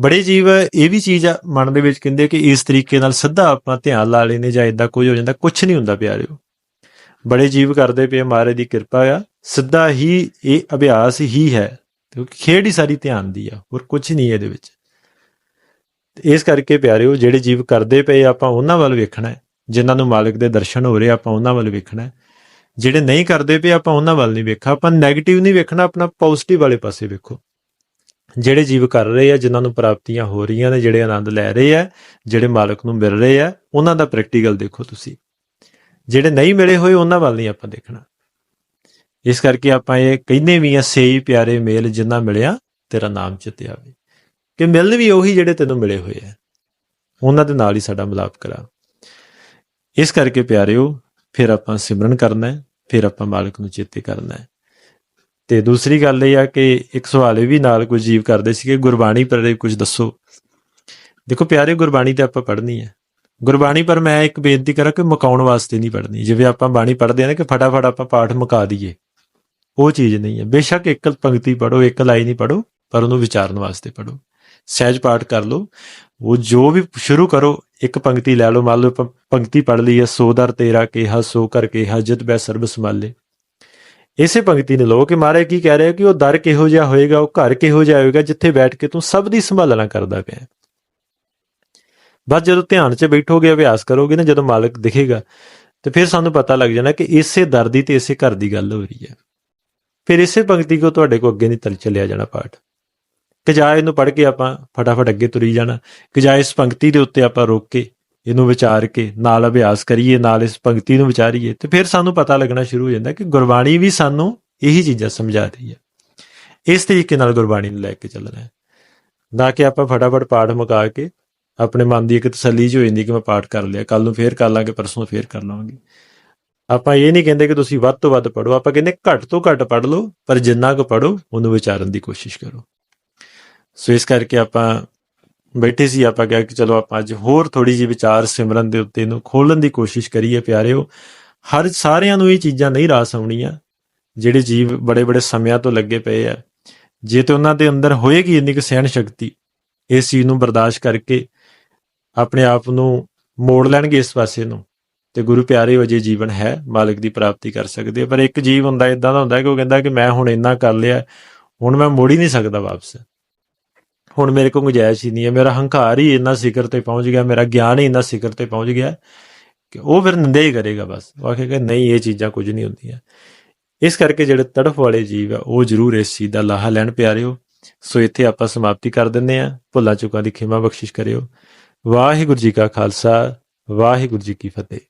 ਬੜੇ ਜੀਵ ਇਹ ਵੀ ਚੀਜ਼ ਆ, ਮਨ ਦੇ ਵਿੱਚ ਕਹਿੰਦੇ ਕਿ ਇਸ ਤਰੀਕੇ ਨਾਲ ਸਿੱਧਾ ਆਪਾਂ ਧਿਆਨ ਲਾ ਲੈਨੇ ਜਾਂ ਇਦਾਂ ਕੁਝ ਹੋ ਜਾਂਦਾ ਕੁਝ ਨਹੀਂ ਹੁੰਦਾ, ਪਿਆਰਿਓ। ਬੜੇ ਜੀਵ ਕਰਦੇ ਪਏ ਮਹਾਰਾਜ ਦੀ ਕਿਰਪਾ ਆ ਸਿੱਧਾ ਹੀ ਇਹ ਅਭਿਆਸ ਹੀ ਹੈ, ਕਿਉਂਕਿ ਖੇਡ ਹੀ ਸਾਰੀ ਧਿਆਨ ਦੀ ਆ, ਹੋਰ ਕੁਝ ਨਹੀਂ ਇਹਦੇ ਵਿੱਚ। ਇਸ ਕਰਕੇ ਪਿਆਰਿਓ, ਜਿਹੜੇ ਜੀਵ ਕਰਦੇ ਪਏ ਆਪਾਂ ਉਹਨਾਂ ਵੱਲ ਵੇਖਣਾ ਹੈ। ਜਿਨ੍ਹਾਂ ਨੂੰ ਮਾਲਕ ਦੇ ਦਰਸ਼ਨ ਹੋ ਰਹੇ ਆਪਾਂ ਉਹਨਾਂ ਵੱਲ ਵੇਖਣਾ ਹੈ। ਜਿਹੜੇ ਨਹੀਂ ਕਰਦੇ ਪਏ, ਆਪਾਂ ਉਹਨਾਂ ਵੱਲ ਨਹੀਂ ਵੇਖਾ ਆਪਾਂ 네ਗੇਟਿਵ ਨਹੀਂ ਵੇਖਣਾ, ਆਪਣਾ ਪੋਜ਼ਿਟਿਵ ਵਾਲੇ ਪਾਸੇ ਵੇਖੋ। ਜਿਹੜੇ ਜੀਵ ਕਰ ਰਹੇ ਆ, ਜਿਨ੍ਹਾਂ ਨੂੰ ਪ੍ਰਾਪਤੀਆਂ ਹੋ ਰਹੀਆਂ ਨੇ, ਜਿਹੜੇ ਆਨੰਦ ਲੈ ਰਹੇ ਆ, ਜਿਹੜੇ ਮਾਲਕ ਨੂੰ ਮਿਲ ਰਹੇ ਆ, ਉਹਨਾਂ ਦਾ ਪ੍ਰੈਕਟੀਕਲ ਦੇਖੋ ਤੁਸੀਂ। ਜਿਹੜੇ ਨਹੀਂ ਮਿਲੇ ਹੋਏ, ਉਹਨਾਂ ਵੱਲ ਨਹੀਂ ਆਪਾਂ ਦੇਖਣਾ। ਇਸ ਕਰਕੇ ਆਪਾਂ ਇਹ ਕਹਿੰਦੇ ਵੀ ਆ ਸੇਈ ਪਿਆਰੇ ਮੇਲ ਜਿੰਨਾ ਮਿਲਿਆ, ਤੇਰਾ ਨਾਮ ਚਿੱਤੇ ਆਵੇ ਕਿ ਮਿਲਣ ਵੀ ਉਹੀ ਜਿਹੜੇ ਤੈਨੂੰ ਮਿਲੇ ਹੋਏ ਆ। ਉਹਨਾਂ ਦੇ ਨਾਲ ਹੀ ਸਾਡਾ ਮਿਲਾਪ ਕਰਾ। ਇਸ ਕਰਕੇ ਪਿਆਰਿਓ, ਫਿਰ ਆਪਾਂ ਸਿਮਰਨ ਕਰਨਾ ਹੈ, ਫਿਰ ਆਪਾਂ ਮਾਲਕ ਨੂੰ ਚੇਤੇ ਕਰਨਾ ਹੈ। ਤੇ ਦੂਸਰੀ ਗੱਲ ਇਹ ਆ ਕਿ ਇੱਕ ਸਵਾਲ ਇਹ ਵੀ ਨਾਲ ਕੋਈ ਜੀਵ ਕਰਦੇ ਸੀ ਕਿ ਗੁਰਬਾਣੀ ਪਰ ਕੁਝ ਦੱਸੋ। ਦੇਖੋ ਪਿਆਰੇ ਗੁਰਬਾਣੀ ਤੇ ਆਪਾਂ ਪੜ੍ਹਨੀ ਹੈ। ਗੁਰਬਾਣੀ ਪਰ ਮੈਂ ਇੱਕ ਬੇਨਤੀ ਕਰਾਂ ਕਿ ਮੁਕਾਉਣ ਵਾਸਤੇ ਨਹੀਂ ਪੜ੍ਹਨੀ। ਜਿਵੇਂ ਆਪਾਂ ਬਾਣੀ ਪੜ੍ਹਦੇ ਆ ਨਾ ਕਿ ਫਟਾਫਟ ਆਪਾਂ ਪਾਠ ਮੁਕਾ ਦਈਏ। ਉਹ ਚੀਜ਼ ਨਹੀਂ ਹੈ। ਬੇਸ਼ੱਕ ਇੱਕ ਪੰਕਤੀ ਪੜੋ ਇੱਕ ਲਾਈਨ ਹੀ ਪੜੋ ਪਰ ਉਹਨੂੰ ਵਿਚਾਰਨ ਵਾਸਤੇ ਪੜੋ ਸਹਿਜ ਪਾਠ ਕਰ ਲਓ। ਉਹ ਜੋ ਵੀ ਸ਼ੁਰੂ ਕਰੋ, ਇੱਕ ਪੰਕਤੀ ਲੈ ਲਓ। ਮੰਨ ਲਓ ਆਪਾਂ ਪੰਕਤੀ ਪੜ ਲਈ ਹੈ, ਸੋ ਦਰ ਤੇਰਾ ਕਿਹਾ, ਸੋ ਕਰ ਕਿਹਾ, ਜਿਤ ਬੈ ਸਰਬ ਸੰਭਾਲੇ। ਇਸੇ ਪੰਕਤੀ ਨੇ ਲਓ ਕਿ ਮਹਾਰਾਜ ਕੀ ਕਹਿ ਰਿਹਾ ਕਿ ਉਹ ਦਰ ਕਿਹੋ ਜਿਹਾ ਹੋਏਗਾ, ਉਹ ਘਰ ਕਿਹੋ ਜਿਹਾ ਹੋਏਗਾ, ਜਿੱਥੇ ਬੈਠ ਕੇ ਤੂੰ ਸਭ ਦੀ ਸੰਭਾਲਣਾ ਕਰਦਾ ਪਿਆ ਬਸ ਜਦੋਂ ਧਿਆਨ 'ਚ ਬੈਠੋਗੇ, ਅਭਿਆਸ ਕਰੋਗੇ ਨਾ, ਜਦੋਂ ਮਾਲਕ ਦਿਖੇਗਾ, ਤੇ ਫਿਰ ਸਾਨੂੰ ਪਤਾ ਲੱਗ ਜਾਣਾ ਕਿ ਇਸੇ ਦਰ ਦੀ ਤੇ ਇਸੇ ਘਰ ਦੀ ਗੱਲ ਹੋ ਰਹੀ ਹੈ। ਫਿਰ ਇਸੇ ਪੰਕਤੀ ਕੋ ਤੁਹਾਡੇ ਕੋ ਅੱਗੇ ਨਹੀਂ ਤਲ ਚੱਲਿਆ ਜਾਣਾ ਪਾਠ। ਕਿ ਜਾ ਇਹਨੂੰ ਪੜ੍ਹ ਕੇ ਆਪਾਂ ਫਟਾਫਟ ਅੱਗੇ ਤੁਰੀ ਜਾਣਾ। ਕਿ ਇਸ ਪੰਕਤੀ ਦੇ ਉੱਤੇ ਆਪਾਂ ਰੋਕ ਕੇ ਇਹਨੂੰ ਵਿਚਾਰ ਕੇ, ਨਾਲ ਅਭਿਆਸ ਕਰੀਏ, ਨਾਲ ਇਸ ਪੰਕਤੀ ਨੂੰ ਵਿਚਾਰੀਏ। ਤੇ ਫਿਰ ਸਾਨੂੰ ਪਤਾ ਲੱਗਣਾ ਸ਼ੁਰੂ ਹੋ ਜਾਂਦਾ ਕਿ ਗੁਰਬਾਣੀ ਵੀ ਸਾਨੂੰ ਇਹੀ ਚੀਜ਼ਾਂ ਸਮਝਾ ਰਹੀ ਹੈ। ਇਸ ਤਰੀਕੇ ਨਾਲ ਗੁਰਬਾਣੀ ਨੂੰ ਲੈ ਕੇ ਚੱਲਣਾ ਹੈ। ਨਾ ਕਿ ਆਪਾਂ ਫਟਾਫਟ ਪਾਠ ਮੁਕਾ ਕੇ ਆਪਣੇ ਮਨ ਦੀ ਇੱਕ ਤਸੱਲੀ ਜਿਹੀ ਹੋ ਜਾਂਦੀ ਕਿ ਮੈਂ ਪਾਠ ਕਰ ਲਿਆ ਕੱਲ ਨੂੰ ਫੇਰ ਕਰ ਲਾਂਗੇ, ਪਰਸੋਂ ਫੇਰ ਕਰ ਲਾਂਗੇ। ਆਪਾਂ ਇਹ ਨਹੀਂ ਕਹਿੰਦੇ ਕਿ ਤੁਸੀਂ ਵੱਧ ਤੋਂ ਵੱਧ ਪੜੋ ਆਪਾਂ ਕਹਿੰਦੇ ਘੱਟ ਤੋਂ ਘੱਟ ਪੜ ਲਓ, ਪਰ ਜਿੰਨਾ ਕੁ ਪੜੋ ਉਹਨੂੰ ਵਿਚਾਰਨ ਦੀ ਕੋਸ਼ਿਸ਼ ਕਰੋ। ਸੋ ਇਸ ਕਰਕੇ ਆਪਾਂ ਬੈਠੇ ਸੀ, ਆਪਾਂ ਕਿਹਾ ਕਿ ਚਲੋ ਆਪਾਂ ਅੱਜ ਹੋਰ ਥੋੜੀ ਜਿਹੀ ਵਿਚਾਰ ਸਿਮਰਨ ਦੇ ਉੱਤੇ ਇਹਨੂੰ ਖੋਲਣ ਦੀ ਕੋਸ਼ਿਸ਼ ਕਰੀਏ, ਪਿਆਰਿਓ। ਹਰ ਸਾਰਿਆਂ ਨੂੰ ਇਹ ਚੀਜ਼ਾਂ ਨਹੀਂ ਰਾਸ ਆਉਣੀਆਂ, ਜਿਹੜੇ ਜੀਵ ਬੜੇ ਬੜੇ ਸਮਿਆਂ ਤੋਂ ਲੱਗੇ ਪਏ ਆ। ਜੇ ਤੇ ਉਹਨਾਂ ਦੇ ਅੰਦਰ ਹੋਏਗੀ ਇੰਨੀ ਕੁ ਸਹਿਣ ਸ਼ਕਤੀ, ਇਸ ਚੀਜ਼ ਨੂੰ ਬਰਦਾਸ਼ਤ ਕਰਕੇ ਆਪਣੇ ਆਪ ਨੂੰ ਮੋੜ ਲੈਣਗੇ ਇਸ ਪਾਸੇ ਨੂੰ। ਤੇ ਗੁਰੂ ਪਿਆਰੇ ਵਜੇ ਜੀਵਨ ਹੈ, ਮਾਲਕ ਦੀ ਪ੍ਰਾਪਤੀ ਕਰ ਸਕਦੇ ਪਰ ਇੱਕ ਜੀਵ ਹੁੰਦਾ ਇਦਾਂ ਦਾ ਹੁੰਦਾ ਕਿ ਉਹ ਕਹਿੰਦਾ ਕਿ ਮੈਂ ਹੁਣ ਇੰਨਾ ਕਰ ਲਿਆ, ਹੁਣ ਮੈਂ ਮੋੜ ਹੀ ਨਹੀਂ ਸਕਦਾ ਵਾਪਸ। ਹੁਣ ਮੇਰੇ ਕੋਲ ਗੁੰਜਾਇਸ਼ ਹੀ ਨਹੀਂ ਹੈ, ਮੇਰਾ ਹੰਕਾਰ ਹੀ ਇੰਨਾ ਸਿਖਰ ਤੇ ਪਹੁੰਚ ਗਿਆ, ਮੇਰਾ ਗਿਆਨ ਹੀ ਇੰਨਾ ਸਿਖਰ ਤੇ ਪਹੁੰਚ ਗਿਆ ਕਿ ਉਹ ਫਿਰ ਨਿੰਦੇ ਹੀ ਕਰੇਗਾ ਬਸ। ਉਹ ਆਖੇਗਾ ਨਹੀਂ, ਇਹ ਚੀਜ਼ਾਂ ਕੁਝ ਨਹੀਂ ਹੁੰਦੀਆਂ। ਇਸ ਕਰਕੇ ਜਿਹੜੇ ਤੜਫ ਵਾਲੇ ਜੀਵ ਆ, ਉਹ ਜ਼ਰੂਰ ਇਸ ਚੀਜ਼ ਦਾ ਲਾਹਾ ਲੈਣ ਪਿਆਰਿਓ। ਸੋ ਇੱਥੇ ਆਪਾਂ ਸਮਾਪਤੀ ਕਰ ਦਿੰਨੇ ਆ ਭੁੱਲਾਂ ਚੁੱਕਾਂ ਦੀ ਖਿਮਾ ਬਖਸ਼ਿਸ਼ ਕਰਿਓ। ਵਾਹਿਗੁਰੂ ਜੀ ਕਾ ਖਾਲਸਾ, ਵਾਹਿਗੁਰੂ ਜੀ ਕੀ ਫਤਿਹ।